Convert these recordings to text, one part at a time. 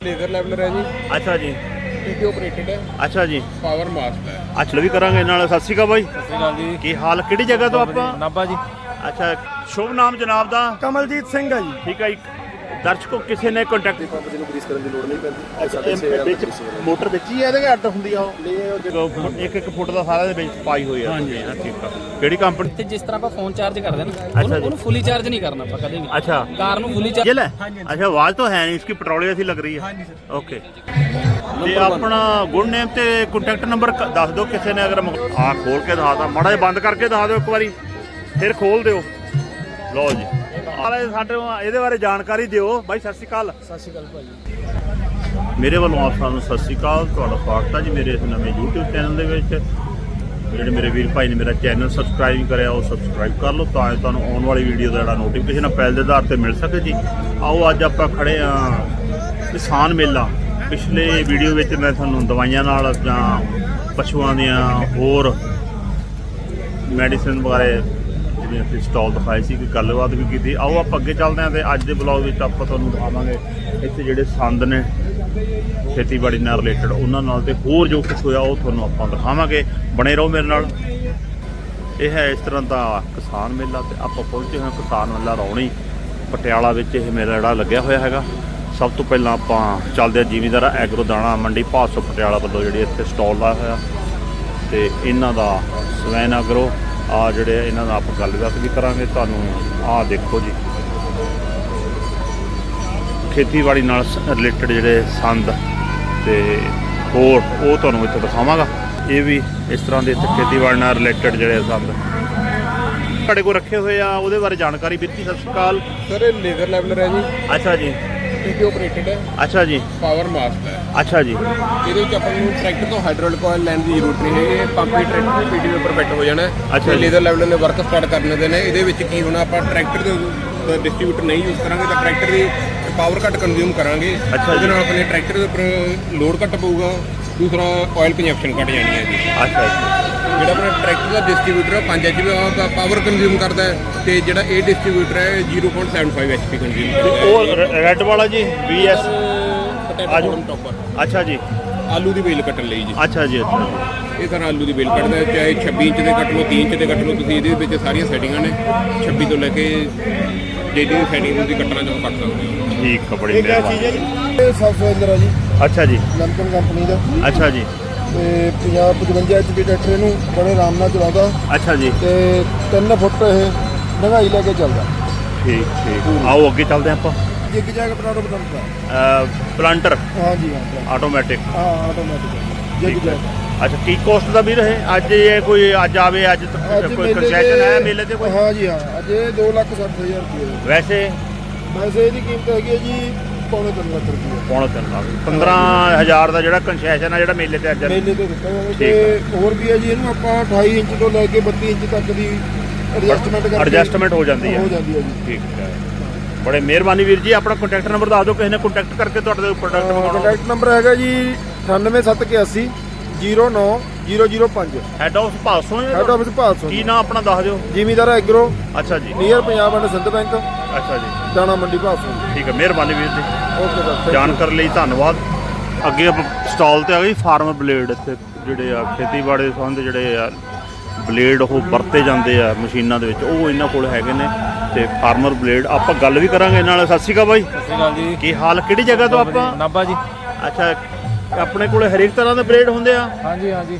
Laser leveller ਹੈ ਜੀ। ਅੱਛਾ ਜੀ। ਪੀਟੀ ਆਪਰੇਟਡ ਹੈ। ਅੱਛਾ ਜੀ। ਪਾਵਰ ਮਾਸਟ ਹੈ। ਅੱਛਾ ਵੀ ਕਰਾਂਗੇ ਨਾਲ। ਸਤਿ ਸ਼੍ਰੀ ਅਕਾਲ ਬਾਈ। ਸਤਿ ਸ਼੍ਰੀ ਅਕਾਲ ਜੀ। ਕੀ ਹਾਲ ਕਿਹੜੀ ਜਗ੍ਹਾ ਤੋਂ ਆਪਾਂ? ਨਾਭਾ ਜੀ। ਅੱਛਾ ਸ਼ੁਭ ਨਾਮ ਜਨਾਬ ਦਾ। ਕਮਲਜੀਤ ਸਿੰਘ ਹੈ ਜੀ। ਠੀਕ ਹੈ ਜੀ। ਦਰਸ਼ਕੋ ਕਿਸੇ ਨੇ ਕੰਟੈਕਟ ਪੰਪ ਜਿਹਨੂੰ ਗ੍ਰੀਸ ਕਰਨ ਦੀ ਲੋੜ ਨਹੀਂ ਪੈਂਦੀ। ਸਾਡੇ ਇਹ ਵਿੱਚ ਮੋਟਰ ਵਿੱਚ ਹੀ ਇਹਦੇ ਘੱਟ ਹੁੰਦੀ ਆ ਉਹ? ਇੱਕ ਇੱਕ ਫੁੱਟ ਦਾ ਸਾਰਾ ਦੇ ਵਿੱਚ ਪਾਈ ਹੋਈ ਆ। ਹਾਂਜੀ ਹਾਂ ਠੀਕ ਆ। ਕਿਹੜੀ ਕੰਪਨੀ ਤੇ ਜਿਸ ਤਰ੍ਹਾਂ ਆਪਾਂ ਫੋਨ ਚਾਰਜ ਕਰਦੇ ਨਾ ਉਹਨੂੰ ਫੁੱਲੀ ਚਾਰਜ ਨਹੀਂ ਕਰਨਾ ਆਪਾਂ ਕਦੇ ਵੀ। ਅੱਛਾ। ਕਾਰ ਨੂੰ ਫੁੱਲੀ ਚਾਰਜ ਲੈ। ਅੱਛਾ ਆਵਾਜ਼ ਤਾਂ ਹੈ ਨਹੀਂ ਇਸकी ਪੈਟਰੋਲੀਅਮ ਸੀ ਲੱਗ ਰਹੀ ਹੈ ਹਾਂਜੀ ਸਰ। ਓਕੇ ਤੇ ਆਪਣਾ ਗੁੱਡ ਨੇਮ ਤੇ ਕੰਟੈਕਟ ਨੰਬਰ ਦੱਸ ਦਿਓ ਕਿਸੇ ਨੇ ਅਗਰ ਆ ਖੋਲ ਕੇ ਦਿਖਾਤਾ ਮੜਾ ਜਿਹਾ ਬੰਦ ਕਰਕੇ ਦਿਖਾ ਦਿਓ ਇੱਕ ਵਾਰੀ। ਫਿਰ ਖੋਲ ਦਿਓ। ਲਓ ਜੀ। ਆਲੇ ਸਾਡੇ ਨੂੰ ਇਹਦੇ ਬਾਰੇ ਜਾਣਕਾਰੀ ਦਿਓ। ਬਾਈ ਸਤਿ ਸ਼੍ਰੀ ਅਕਾਲ। ਸਤਿ ਸ਼੍ਰੀ ਅਕਾਲ ਭਾਜੀ। ਮੇਰੇ ਵੱਲੋਂ ਆਪ ਸਾਰਿਆਂ ਨੂੰ ਸਤਿ ਸ਼੍ਰੀ ਅਕਾਲ। ਤੁਹਾਡਾ ਸਵਾਗਤ ਹੈ ਜੀ ਮੇਰੇ ਇਸ ਨਵੇਂ YouTube ਚੈਨਲ ਦੇ ਵਿੱਚ। ਜਿਹੜੇ ਮੇਰੇ ਵੀਰ ਭਾਈ ਨੇ ਮੇਰਾ ਚੈਨਲ ਸਬਸਕ੍ਰਾਈਬ ਕਰਿਆ ਉਹ ਸਬਸਕ੍ਰਾਈਬ ਕਰ ਲਓ ਤਾਂ ਜੋ ਤੁਹਾਨੂੰ ਆਉਣ ਵਾਲੀ ਵੀਡੀਓ ਦਾ ਜਿਹੜਾ ਨੋਟੀਫਿਕੇਸ਼ਨ ਪਹਿਲ ਦੇ ਆਧਾਰ ਤੇ ਮਿਲ ਸਕੇ ਜੀ। ਆਓ ਅੱਜ ਆਪਾਂ ਖੜੇ ਆ ਕਿਸਾਨ ਮੇਲਾ। ਪਿਛਲੇ ਵੀਡੀਓ ਵਿੱਚ ਮੈਂ ਤੁਹਾਨੂੰ ਦਵਾਈਆਂ ਨਾਲ ਜਾਂ ਪਸ਼ੂਆਂ ਦੀਆਂ ਹੋਰ ਮੈਡੀਸਿਨ ਬਾਰੇ ਜਿਵੇਂ ਅਸੀਂ ਸਟਾਲ ਦਿਖਾਏ ਸੀ, ਕੋਈ ਗੱਲਬਾਤ ਵੀ ਕੀਤੀ। ਆਓ ਆਪਾਂ ਅੱਗੇ ਚੱਲਦੇ ਹਾਂ ਤੇ ਅੱਜ ਦੇ ਬਲੌਗ ਵਿੱਚ ਆਪਾਂ ਤੁਹਾਨੂੰ ਦਿਖਾਵਾਂਗੇ ਇੱਥੇ ਜਿਹੜੇ ਸੰਦ ਨੇ, ਖੇਤੀਬਾੜੀ ਨਾਲ ਰਿਲੇਟਡ ਉਹਨਾਂ ਨਾਲ ਤੇ ਹੋਰ ਜੋ ਕੁਝ ਹੋਇਆ ਉਹ ਤੁਹਾਨੂੰ ਆਪਾਂ ਦਿਖਾਵਾਂਗੇ। ਬਣੇ ਰਹੋ ਮੇਰੇ ਨਾਲ। ਇਹ ਹੈ ਇਸ ਤਰ੍ਹਾਂ ਦਾ ਕਿਸਾਨ ਮੇਲਾ ਤੇ ਆਪਾਂ ਪਹੁੰਚੇ ਹਾਂ ਕਿਸਾਨ ਮੇਲਾ ਰੌਣੀ, ਪਟਿਆਲਾ ਵਿੱਚ ਇਹ ਮੇਲਾ ਜਿਹੜਾ ਲੱਗਿਆ ਹੋਇਆ ਹੈਗਾ। ਸਭ ਤੋਂ ਪਹਿਲਾਂ ਆਪਾਂ ਚੱਲਦੇ ਹਾਂ ਜ਼ਿਮੀਂਦਾਰ ਐਗਰੋ ਦਾਣਾ ਮੰਡੀ, ਭਾਸੋ ਪਟਿਆਲਾ ਵੱਲੋਂ ਜਿਹੜੀ ਇੱਥੇ ਸਟਾਲ ਲਾਇਆ ਹੋਇਆ। ਤੇ ਇਹਨਾਂ ਦਾ ਸਵੈਨ ਅਗਰੋ ਆ ਜਿਹੜੇ ਇਹਨਾਂ ਨਾਲ ਆਪਾਂ ਗੱਲਬਾਤ ਵੀ ਕਰਾਂਗੇ ਤੁਹਾਨੂੰ ਆਹ ਦੇਖੋ ਜੀ। ਖੇਤੀਬਾੜੀ ਨਾਲ ਰਿਲੇਟਡ ਜਿਹੜੇ ਸੰਦ ਤੇ ਹੋਰ ਉਹ ਤੁਹਾਨੂੰ ਇੱਥੇ ਦਿਖਾਵਾਂਗਾ। ਇਹ ਵੀ ਇਸ ਤਰ੍ਹਾਂ ਦੇ ਇੱਥੇ ਖੇਤੀਬਾੜੀ ਨਾਲ ਰਿਲੇਟਡ ਜਿਹੜੇ ਸੰਦ। ਤੁਹਾਡੇ ਕੋਲ ਰੱਖੇ ਹੋਏ ਆ ਉਹਦੇ ਬਾਰੇ ਜਾਣਕਾਰੀ ਦਿੱਤੀ ਸਤਿ ਸ਼੍ਰੀ ਅਕਾਲ। ਸਰ ਇਹ ਲੇਜ਼ਰ ਲੈਵਲਰ ਹੈ ਜੀ। ਅੱਛਾ ਜੀ। ਪੀਟੀ ਆਪਰੇਟਡ ਹੈ। ਅੱਛਾ ਜੀ। ਪਾਵਰ ਮਾਸਟ ਹੈ। ਅੱਛਾ ਜੀ। ਇਹਦੇ ਵਿੱਚ ਆਪਾਂ ਨੂੰ ਟਰੈਕਟਰ ਤੋਂ ਹਾਈਡ੍ਰੋਲਿਕ ਆਇਲ ਲੈਣ ਦੀ ਜ਼ਰੂਰਤ ਨਹੀਂ ਹੈਗੀ ਇਹ ਪੰਪ ਹੀ ਟਰੈਕਟਰ ਦੇ ਪੀਟੀ ਦੇ ਉੱਪਰ ਫਿੱਟ ਹੋ ਜਾਣਾ ਹੈ। ਅੱਛਾ। ਲੇਜ਼ਰ ਲੈਵਲਰ ਨੇ ਵਰਕ ਸਟਾਰਟ ਕਰਨੇ ਦੇ ਨੇ। ਇਹਦੇ ਵਿੱਚ ਕੀ ਹੋਣਾ ਆਪਾਂ ਟਰੈਕਟਰ ਦੇ ਡਿਸਟ੍ਰੀਬਿਊਟਰ ਨਹੀਂ ਯੂਜ਼ ਕਰਾਂਗੇ ਤਾਂ ਟਰੈਕਟਰ ਦੀ ਪਾਵਰ ਘੱਟ ਕੰਜ਼ਿਊਮ ਕਰਾਂਗੇ। ਅੱਛਾ ਉਹਦੇ ਜੀ। ਨਾਲ ਆਪਣੇ ਟਰੈਕਟਰ ਦੇ ਉੱਪਰ ਲੋਡ ਘੱਟ ਪਊਗਾ ਦੂਸਰਾ ਆਇਲ ਕੰਜ਼ੰਪਸ਼ਨ ਘੱਟ ਜਾਣੀ ਹੈ ਜੀ। ਅੱਛਾ ਜੀ। ਜਿਹੜਾ ਆਪਣਾ ਟਰੈਕਟਰ ਦਾ ਡਿਸਟ੍ਰੀਬਿਊਟਰ ਹੈ 5 ਐਚਪੀ ਪਾਵਰ ਕੰਜ਼ਿਊਮ ਕਰਦਾ ਹੈ ਤੇ ਜਿਹੜਾ ਇਹ ਡਿਸਟ੍ਰੀਬਿਊਟਰ ਹੈ 0.75 ਐਚਪੀ ਕੰਜ਼ਿਊਮ ਉਹ ਰੈੱਡ ਵਾਲਾ ਜੀ BS ਹੈ ਆਜੋ। ਟੌਪਰ ਅੱਛਾ ਜੀ। ਆਲੂ ਦੀ ਬੇਲ ਕੱਟਣ ਲਈ ਜੀ। ਅੱਛਾ ਜੀ ਅੱਛਾ ਜੀ। ਇਹ ਤਰ੍ਹਾਂ ਆਲੂ ਦੀ ਬੇਲ ਕੱਟਦਾ ਹੈ ਚਾਹੇ 26 ਇੰਚ ਦੇ ਕੱਟ ਲਓ 30 ਇੰਚ ਦੇ ਕੱਟ ਲਓ ਤੁਸੀਂ ਇਹਦੇ ਵਿੱਚ ਸਾਰੀਆਂ ਸੈਟਿੰਗਾਂ ਨੇ। 26 ਤੋਂ ਲੈ ਕੇ ਜਿਹੜੀ ਸੈਟਿੰਗ ਤੁਸੀਂ ਕੱਟਣਾ ਚਾਹੋ ਕੱਟ ਸਕਦੇ ਹੋ। ਠੀਕ ਆ ਬੜੀ ਮਿਹਰਬਾਨੀ। ਇਹ ਸਬਸਿਡਰ ਹੈ ਜੀ। ਅੱਛਾ ਜੀ। ਲੰਕਨ ਕੰਪਨੀ ਦਾ। ਅੱਛਾ ਜੀ। ਤੇ 50 55 ਐਚਪੀ ਟਰੈਕਟਰ ਇਹਨੂੰ ਬੜੇ ਆਰਾਮ ਨਾਲ ਚਲਾਉਂਦਾ। ਅੱਛਾ ਜੀ। ਤੇ 3 ਫੁੱਟ ਇਹ ਡੰਗਾਈ ਲੈ ਕੇ ਚੱਲਦਾ। ਠੀਕ ਠੀਕ। ਆਓ ਅੱਗੇ ਚੱਲਦੇ ਹਾਂ ਆਪਾਂ। ਜਿੱਗ ਜੈਗ ਪਟਾਟੋ ਬਦਲਦਾ ਪਲਾਂਟਰ? ਹਾਂ ਜੀ ਹਾਂ ਆਟੋਮੈਟਿਕ ਹਾਂ ਆਟੋਮੈਟਿਕ ਜਿੱਗ ਜੈਗ ਅੱਛਾ ਕੀ ਕੋਸਟ ਦਾ ਵੀ ਰਹੇ ਅੱਜ ਇਹ ਕੋਈ ਅੱਜ ਆਵੇ ਅੱਜ ਤੱਕ ਕੋਈ ਮੇਲੇ ਕੰਸੈਸ਼ਨ ਹੈ ਮੇਲੇ ਤੇ ਕੋਈ? ਹਾਂ ਜੀ ਹਾਂ। ਅੱਜ ਇਹ 2 ਲੱਖ 60 ਹਜ਼ਾਰ ਰੁਪਏ ਵੈਸੇ? ਵੈਸੇ ਇਹਦੀ ਕੀਮਤ ਹੈਗੀ ਹੈ ਜੀ ਪੌਣੇ 3 ਲੱਖ ਰੁਪਏ। ਪੌਣਾ ਤਿੰਨ ਲੱਖ। 15000 ਦਾ ਜਿਹੜਾ ਕੰਸੈਸ਼ਨ ਹੈ ਜਿਹੜਾ ਮੇਲੇ ਤੇ ਅੱਜ ਮੇਲੇ ਤੇ ਦਿੱਤਾ ਜਾਵੇ ਤੇ ਹੋਰ ਵੀ ਹੈ ਜੀ ਇਹਨੂੰ ਆਪਾਂ 28 ਇੰਚ ਤੋਂ ਲੈ ਕੇ 32 ਇੰਚ ਤੱਕ ਦੀ ਐਡਜਸਟਮੈਂਟ ਕਰਕੇ ਐਡਜਸਟਮੈਂਟ ਹੋ ਜਾਂਦੀ ਹੈ। ਹੋ ਜਾਂਦੀ ਹੈ ਜੀ। ਠੀਕ ਹੈ। ਬੜੇ ਮਿਹਰਬਾਨੀ ਵੀਰ ਜੀ ਆਪਣਾ ਕੰਟੈਕਟ ਨੰਬਰ ਦੱਸ ਦਿਓ ਕਿਸੇ ਨੇ ਕੰਟੈਕਟ ਕਰਕੇ ਤੁਹਾਡੇ ਪ੍ਰੋਡਕਟ ਮੰਗਵਾਉਣਾ ਕੰਟੈਕਟ ਨੰਬਰ ਹੈਗਾ ਜੀ 98781 09005 ਹੈਡ ਆਫ ਪਾਸੋਂ ਹੈਡ ਆਫਿਸ ਭਾਦਸੋਂ ਕੀ ਨਾਮ ਆਪਣਾ ਦੱਸ ਦਿਓ? ਜ਼ਿਮੀਦਾਰ ਐਗਰੋ। ਅੱਛਾ ਜੀ। Near Punjab and Sind bank ਅੱਛਾ ਜੀ। ਦਾਣਾ ਮੰਡੀ ਭਾਦਸੋਂ ਠੀਕ ਹੈ ਮਿਹਰਬਾਨੀ ਵੀਰ ਜੀ। ਓਕੇ ਸਰ ਜਾਣਕਾਰੀ ਲਈ ਧੰਨਵਾਦ। ਅੱਗੇ ਸਟਾਲ ਤੇ ਆ ਗਈ ਫਾਰਮ ਬਲੇਡ ਇੱਥੇ ਜਿਹੜੇ ਆ ਖੇਤੀਬਾੜੀ ਦੇ ਸੰਬੰਧ ਜਿਹੜੇ ਆ ਬਲੇਡ ਉਹ ਵਰਤੇ ਜਾਂਦੇ ਆ ਮਸ਼ੀਨਾਂ ਦੇ ਵਿੱਚ ਉਹ ਇਹਨਾਂ ਕੋਲ ਹੈਗੇ ਨੇ। ਤੇ ਫਾਰਮਰ ਬਲੇਡ ਆਪਾਂ ਗੱਲ ਵੀ ਕਰਾਂਗੇ ਇਹਨਾਂ ਨਾਲ। ਸਤਿ ਸ਼੍ਰੀ ਅਕਾਲ ਬਾਈ। ਸਤਿ ਸ਼੍ਰੀ ਅਕਾਲ ਜੀ। ਕੀ ਹਾਲ ਕਿਹੜੀ ਜਗ੍ਹਾ ਤੋਂ ਆਪਾਂ? ਨਾਭਾ ਜੀ। ਅੱਛਾ ਆਪਣੇ ਕੋਲ ਹਰੇਕ ਤਰ੍ਹਾਂ ਦੇ ਬਲੇਡ ਹੁੰਦੇ ਆ। ਹਾਂਜੀ ਹਾਂਜੀ।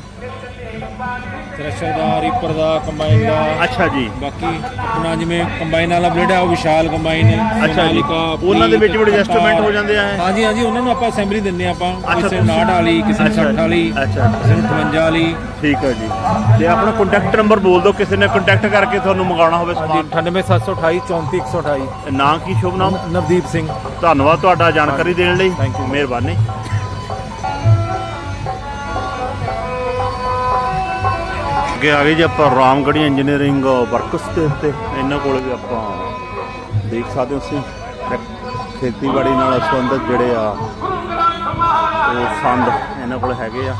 ਥ੍ਰੈਸ਼ਰ ਦਾ ਰੀਪਰ ਦਾ ਕੰਬਾਈਨ ਦਾ। ਅੱਛਾ ਜੀ। ਬਾਕੀ ਆਪਣਾ ਜਿਵੇਂ ਕੰਬਾਈਨ ਵਾਲਾ ਬਲੇਡ ਹੈ ਉਹ ਵਿਸ਼ਾਲ ਕੰਬਾਈਨ ਹੈ। ਅੱਛਾ ਜੀ। ਉਹਨਾਂ ਦੇ ਵਿੱਚ ਵੀ ਐਡਜਸਟਮੈਂਟ। ਹੋ ਜਾਂਦੇ ਆ? ਹਾਂਜੀ ਹਾਂਜੀ ਉਹਨਾਂ ਨੂੰ ਆਪਾਂ ਅਸੈਂਬਲੀ ਆ ਆਪਾਂ। ਕਿਸੇ ਨੂੰ 59 ਵਾਲੀ ਕਿਸੇ ਨੂੰ ਅੱਛਾ 60 ਵਾਲੀ ਅੱਛਾ। ਕਿਸੇ ਨੂੰ 58 ਵਾਲੀ। ਠੀਕ ਹੈ ਜੀ। ਤੇ ਆਪਣਾ ਕੰਟੈਕਟ ਨੰਬਰ ਬੋਲ ਦਿਓ ਕਿਸੇ ਨੇ ਕੰਟੈਕਟ ਕਰਕੇ ਤੁਹਾਨੂੰ ਮੰਗਾਉਣਾ ਹੋਵੇ ਸਮਾਨ। 98728 34128 ਨਾਂ ਕੀ ਸ਼ੁਭ ਨਾਮ? ਨਵਦੀਪ ਸਿੰਘ। ਧੰਨਵਾਦ ਤੁਹਾਡਾ ਜਾਣਕਾਰੀ ਦੇਣ ਲਈ. ਮਿਹਰਬਾਨੀ। ਅੱਗੇ ਆ ਗਏ ਜੀ ਆਪਾਂ ਰਾਮਗੜੀ ਇੰਜੀਨੀਅਰਿੰਗ ਵਰਕਸ ਦੇ ਉੱਤੇ। ਇਹਨਾਂ ਕੋਲ ਵੀ ਆਪਾਂ ਦੇਖ ਸਕਦੇ ਹਾਂ ਅਸੀਂ। ਖੇਤੀਬਾੜੀ ਨਾਲ ਸੰਬੰਧਿਤ ਜਿਹੜੇ ਆ ਉਹ ਸੰਦ ਇਹਨਾਂ ਕੋਲ ਹੈਗੇ ਆ।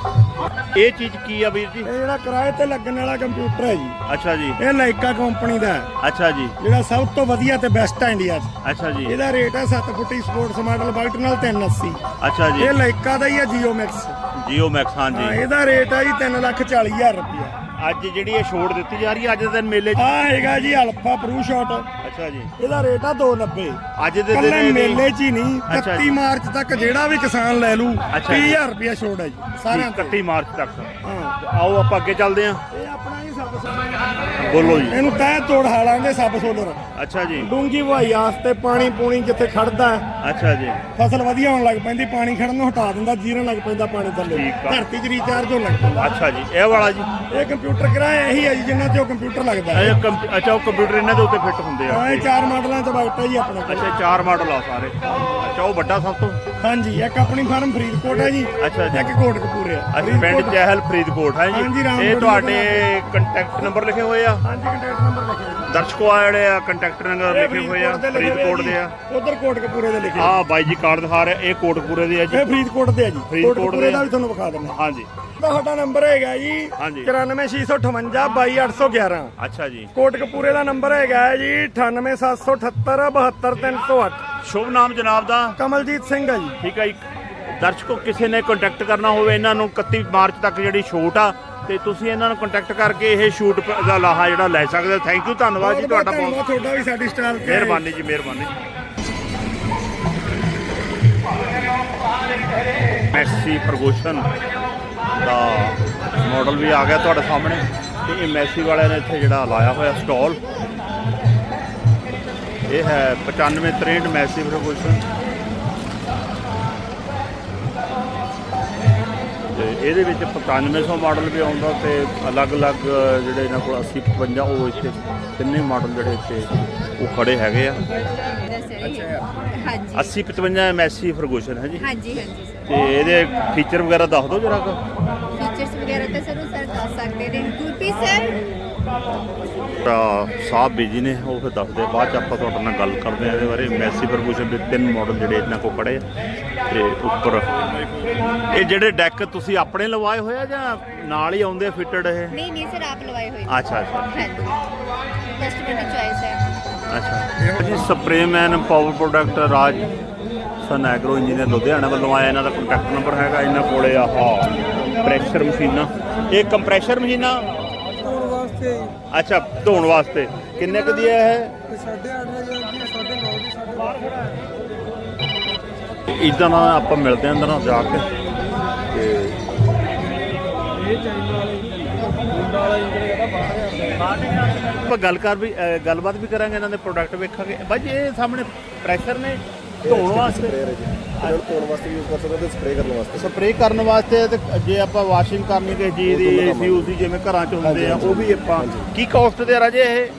ਇਹ ਚੀਜ਼ ਕੀ ਆ ਵੀਰ ਜੀ? ਇਹ ਜਿਹੜਾ ਕਿਰਾਏ ਤੇ ਲੱਗਣ ਵਾਲਾ ਕੰਪਿਊਟਰ ਹੈ ਜੀ। ਅੱਛਾ ਜੀ। ਇਹ ਲਾਈਕਾ ਕੰਪਨੀ ਦਾ ਹੈ। ਅੱਛਾ ਜੀ। ਜਿਹੜਾ ਸਭ ਤੋਂ ਵਧੀਆ ਤੇ ਬੈਸਟ ਹੈ ਇੰਡੀਆ 'ਚ। ਅੱਛਾ ਜੀ। ਇਹਦਾ ਰੇਟ ਹੈ 7 ਫੁੱਟੀ ਸਪੋਰਟਸ ਮਾਡਲ ਵਾਈਟ ਨਾਲ 380 ਅੱਛਾ ਜੀ। ਇਹ ਲਾਈਕਾ ਦਾ ਹੀ ਹੈ ਜੀਓ ਮੈਕਸ ਜੀਓ ਮੈਕਸ ਹਾਂ ਹਾਂਜੀ ਇਹਦਾ ਰੇਟ ਹੈ ਜੀ 3 ਲੱਖ 40 ਹਜ਼ਾਰ ਰੁਪਇਆ। ਅੱਜ ਜਿਹੜੀ ਇਹ ਛੋਟ ਦਿੱਤੀ ਜਾ ਰਹੀ ਹੈ ਅੱਜ ਦੇ ਦਿਨ ਮੇਲੇ 'ਚ। ਆ ਹੈਗਾ ਜੀ ਅਲਫਾ ਪ੍ਰੂ ਸ਼ਾਟ ਅੱਛਾ ਜੀ। ਇਹਦਾ ਰੇਟ ਆ 290 ਅੱਜ ਦੇ ਦਿਨ ਕੱਲੇ ਇਹਦੀ- ਮੇਲੇ 'ਚ ਹੀ ਨਹੀਂ ਅੱਛਾ 31 ਜੀ। ਮਾਰਚ ਤੱਕ ਜਿਹੜਾ ਵੀ ਕਿਸਾਨ ਲੈ ਲੂ ਅੱਛਾ ਜੀ। 30000 ਰੁਪਇਆ ਛੋੜ ਹੈ ਜੀ ਸਾਰਿਆਂ ਤੇ। 31 ਮਾਰਚ ਤੱਕ। ਹਾਂ। ਆਓ ਆਪਾਂ ਅੱਗੇ ਚੱਲਦੇ ਹਾਂ। ਇਹ ਆਪਣਾ ਹੀ ਬੋਲੋ ਜੀ। ਇਹਨੂੰ ਤੈ ਤੋੜ ਹਾਲਾਂਗੇ ਸਬ ਸੋਲਰ। ਅੱਛਾ ਜੀ। ਡੂੰਗੀ ਵਹਾਈ ਆਸਤੇ ਪਾਣੀ ਪੂਣੀ ਜਿੱਥੇ ਖੜਦਾ ਅੱਛਾ ਜੀ। ਫਸਲ ਵਧੀਆ ਹੋਣ ਲੱਗ ਪੈਂਦੀ ਪਾਣੀ ਖੜਨ ਨੂੰ ਹਟਾ ਦਿੰਦਾ ਜੀਰਨ ਲੱਗ ਪੈਂਦਾ ਪਾਣੀ ਥੱਲੇ। ਧਰਤੀ 'ਚ ਰੀਚਾਰਜ ਹੋਣ ਲੱਗ ਪੈਂਦਾ। ਅੱਛਾ ਜੀ। ਇਹ ਵਾਲਾ ਜੀ? ਇਹ ਕੰਪਿਊਟਰ ਕਿਰਾਇਆ ਇਹੀ ਹੈ ਜੀ ਜਿੰਨਾ ਤੇ ਉਹ ਕੰਪਿਊਟਰ ਲੱਗਦਾ ਹੈ। ਅੱਛਾ ਉਹ ਕੰਪਿਊਟਰ ਇਹਨਾਂ ਦੇ ਉੱਤੇ ਫਿੱਟ ਹੁੰਦੇ ਆ। ਹਾਂ ਇਹ ਚਾਰ ਮਾਡਲਾਂ 'ਚ ਵਗਟਾ ਜੀ ਆਪਣੇ। ਅੱਛਾ ਚਾਰ ਮਾਡਲ ਆ ਸਾਰੇ। ਅੱਛਾ ਉਹ ਵੱਡਾ ਸਭ ਤੋਂ? ਹਾਂਜੀ ਇੱਕ ਆਪਣੀ ਫਾਰਮ ਫਰੀਦਕੋਟ ਹੈ ਜੀ ਅੱਛਾ ਜੀ। ਇੱਕ ਕੋਟਕਪੂਰੇ ਆ। ਅੱਛਾ ਪਿੰਡ ਫਰੀਦਕੋਟ- ਚਹਿਲ ਫਰੀਦਕੋਟ ਹੈ ਹਾਂਜੀ, ਜੀ ਰਾਮਗੜ੍ਹ ਇਹ ਤੁਹਾਡੇ ਕੰਟੈਕਟ ਨੰਬਰ ਲਿਖੇ ਹੋਏ ਆ? ਹਾਂਜੀ ਕੰਟੈਕਟ ਨੰਬਰ ਲਿਖਿਆ ਜੀ ਦਰਸ਼ਕੋ ਆ ਜਿਹੜੇ ਆ ਕੰਟੈਕਟ ਨੰਬਰ ਲਿਖੇ ਹੋਏ ਆ ਫਰੀਦਕੋਟ ਦੇ ਆ ਉਧਰ ਕੋਟਕਪੂਰੇ ਦੇ ਲਿਖੇ ਆ। ਆ ਬਾਈ ਜੀ ਕਾਰਡ ਦਿਖਾ ਰਿਹਾ ਇਹ ਕੋਟਕਪੂਰੇ ਦੇ ਆ ਜੀ। ਇਹ ਫਰੀਦਕੋਟ ਦੇ ਆ ਜੀ। ਫਰੀਦਕੋਟ ਦੇ। ਕੋਟਕਪੂਰੇ। ਦਾ ਵੀ ਤੁਹਾਨੂੰ ਵਿਖਾ ਦਿੰਦਾ ਹਾਂਜੀ। ਤੁਹਾਡਾ ਨੰਬਰ ਹੈਗਾ ਜੀ ਹਾਂਜੀ। 94658 22811 ਅੱਛਾ ਜੀ। ਕੋਟਕਪੂਰੇ ਦਾ ਨੰਬਰ ਹੈਗਾ ਹੈ ਜੀ 98778 72308 ਸ਼ੁਭ ਨਾਮ ਜਨਾਬ ਦਾ? ਕਮਲਜੀਤ ਸਿੰਘ ਹੈ ਜੀ। ਠੀਕ ਹੈ ਜੀ ਦਰਸ਼ਕੋ ਕਿਸੇ ਨੇ ਕੰਟੈਕਟ ਕਰਨਾ ਹੋਵੇ ਇਹਨਾਂ ਨੂੰ 31 ਮਾਰਚ ਤੱਕ ਜਿਹੜੀ ਛੂਟ ਆ ਤੇ ਤੁਸੀਂ ਇਹਨਾਂ ਨੂੰ ਕੰਟੈਕਟ ਕਰਕੇ ਇਹ ਸ਼ੂਟ ਦਾ ਲਾਹਾ ਜਿਹੜਾ ਲੈ ਸਕਦੇ ਹੋ। ਥੈਂਕ ਯੂ ਧੰਨਵਾਦ ਜੀ ਤੁਹਾਡਾ ਬਹੁਤ। ਤੁਹਾਡਾ ਵੀ ਸਾਡੀ ਸਟਾਲ ਤੇ। ਮਿਹਰਬਾਨੀ ਜੀ ਮਿਹਰਬਾਨੀ ਮੈਸੀ ਪ੍ਰਗੋਸ਼ਨ ਦਾ ਮਾਡਲ ਵੀ ਆ ਗਿਆ ਤੁਹਾਡੇ ਸਾਹਮਣੇ। ਤੇ ਇਹ ਮੈਸੀ ਵਾਲਿਆਂ ਨੇ ਇੱਥੇ ਜਿਹੜਾ ਲਾਇਆ ਹੋਇਆ ਸਟਾਲ ਇਹ ਹੈ 95 63 ਮੈਸੀ ਪ੍ਰਗੋਸ਼ਨ ਇਹਦੇ ਵਿੱਚ 9500 ਮਾਡਲ ਵੀ ਆਉਂਦਾ ਤੇ ਅਲੱਗ-ਅਲੱਗ ਜਿਹੜੇ ਇਹਨਾਂ ਕੋਲ 80 55 ਉਹ ਇੱਥੇ ਤਿੰਨੇ ਮਾਡਲ ਜਿਹੜੇ ਇੱਥੇ ਉਹ ਖੜੇ ਹੈਗੇ ਆ। ਹਾਂਜੀ। 80 55 ਐਮਐਸਸੀ ਫਰਗੂਸ਼ਨ ਹੈ ਜੀ। ਹਾਂਜੀ ਹਾਂਜੀ ਤੇ ਇਹਦੇ ਫੀਚਰ ਵਗੈਰਾ ਦੱਸ ਦਿਓ ਜਰਾ ਕੁ। ਫੀਚਰਸ ਵਗੈਰਾ ਤਾਂ ਸਰ ਉਹ ਸਰ ਦੱਸ ਸਕਦੇ ਨੇ। ਗੁਰਪ੍ਰੀਤ ਸਰ? ਸਾਹਿਬ ਬੀਜੀ ਨੇ ਉਹ ਫਿਰ ਦੱਸਦੇ। ਬਾਅਦ ਚ ਆਪਾਂ ਤੁਹਾਡੇ ਨਾਲ ਗੱਲ ਕਰਦੇ ਆ ਇਹਦੇ ਬਾਰੇ। ਮੈਸੀ ਫਰਗੂਸ਼ਨ ਦੇ ਤਿੰਨ ਮਾਡਲ ਜਿਹੜੇ ਇਹਨਾਂ ਕੋਲ ਖੜੇ ਆ ਤੇ ਉੱਪਰ। ਇਹ ਜਿਹੜੇ ਡੈਕ ਤੁਸੀਂ ਆਪਣੇ ਲਵਾਏ ਹੋਏ ਆ ਜਾਂ ਨਾਲ ਹੀ ਆਉਂਦੇ ਫਿਟਡ ਇਹ? ਨਹੀਂ ਨਹੀਂ ਸਰ ਆਪ ਲਵਾਏ ਹੋਏ ਅੱਛਾ ਅੱਛਾ। ਕਸਟਮਰ ਦੀ ਚੋਇਸ ਹੈ। ਅੱਛਾ। ਜੀ sprayman power product Raj sun agro engineer Ludhiana ਵੱਲੋਂ ਆਇਆ ਇਹਨਾਂ ਦਾ ਕੰਟੈਕਟ ਨੰਬਰ ਹੈਗਾ ਇਹਨਾਂ ਕੋਲੇ ਆਹ ਪ੍ਰੈਸ਼ਰ ਮਸ਼ੀਨਾਂ। ਇਹ ਕੰਪਰੈਸ਼ਰ ਮਸ਼ੀਨਾਂ ਵਾਸਤੇ ਅੱਛਾ ਧੋਣ ਵਾਸਤੇ। ਕਿੰਨੇ ਕੁ ਦੀ ਹੈ ਤੇ 8.5 ਹਜ਼ਾਰ ਦੀ 9.5 ਦੀ ਇਦਾਂ ਨਾਲ ਆਪਾਂ ਮਿਲਦੇ ਆਂ ਅੰਦਰ ਨਾਲ ਜਾ ਕੇ। ਤੇ ਆਪਾਂ ਗੱਲ ਕਰ ਵੀ ਅ, ਗੱਲਬਾਤ ਵੀ ਕਰਾਂਗੇ ਇਹਨਾਂ ਦੇ ਪ੍ਰੋਡਕਟ ਵੇਖਾਂਗੇ। ਬਾਈ ਜੀ ਇਹ ਸਾਹਮਣੇ ਪ੍ਰੈਸ਼ਰ ਨੇ। ਧੋਣ ਵਾਸਤੇ? ਹੈ ਜੀ ਇਹਨਾਂ ਨੂੰ ਧੋਣ ਵਾਸਤੇ ਯੂਜ਼ ਕਰ ਸਕਦੇ ਹੋ ਤੇ ਸਪਰੇਅ ਕਰਨ ਵਾਸਤੇ। ਸਪਰੇਅ ਕਰਨ ਵਾਸਤੇ ਤੇ ਜੇ ਆਪਾਂ ਵਾਸ਼ਿੰਗ ਕਰਨੀ ਕਿਸੇ ਚੀਜ਼ ਦੀ ਏਸੀ ਉਸੀ ਜਿਵੇਂ ਘਰਾਂ 'ਚ ਹੁੰਦੇ ਆ ਉਹ ਵੀ ਆਪਾਂ ਕੀ ਕਾਸਟ ਤੇ ਆ ਰਾਜੇ ਇਹ?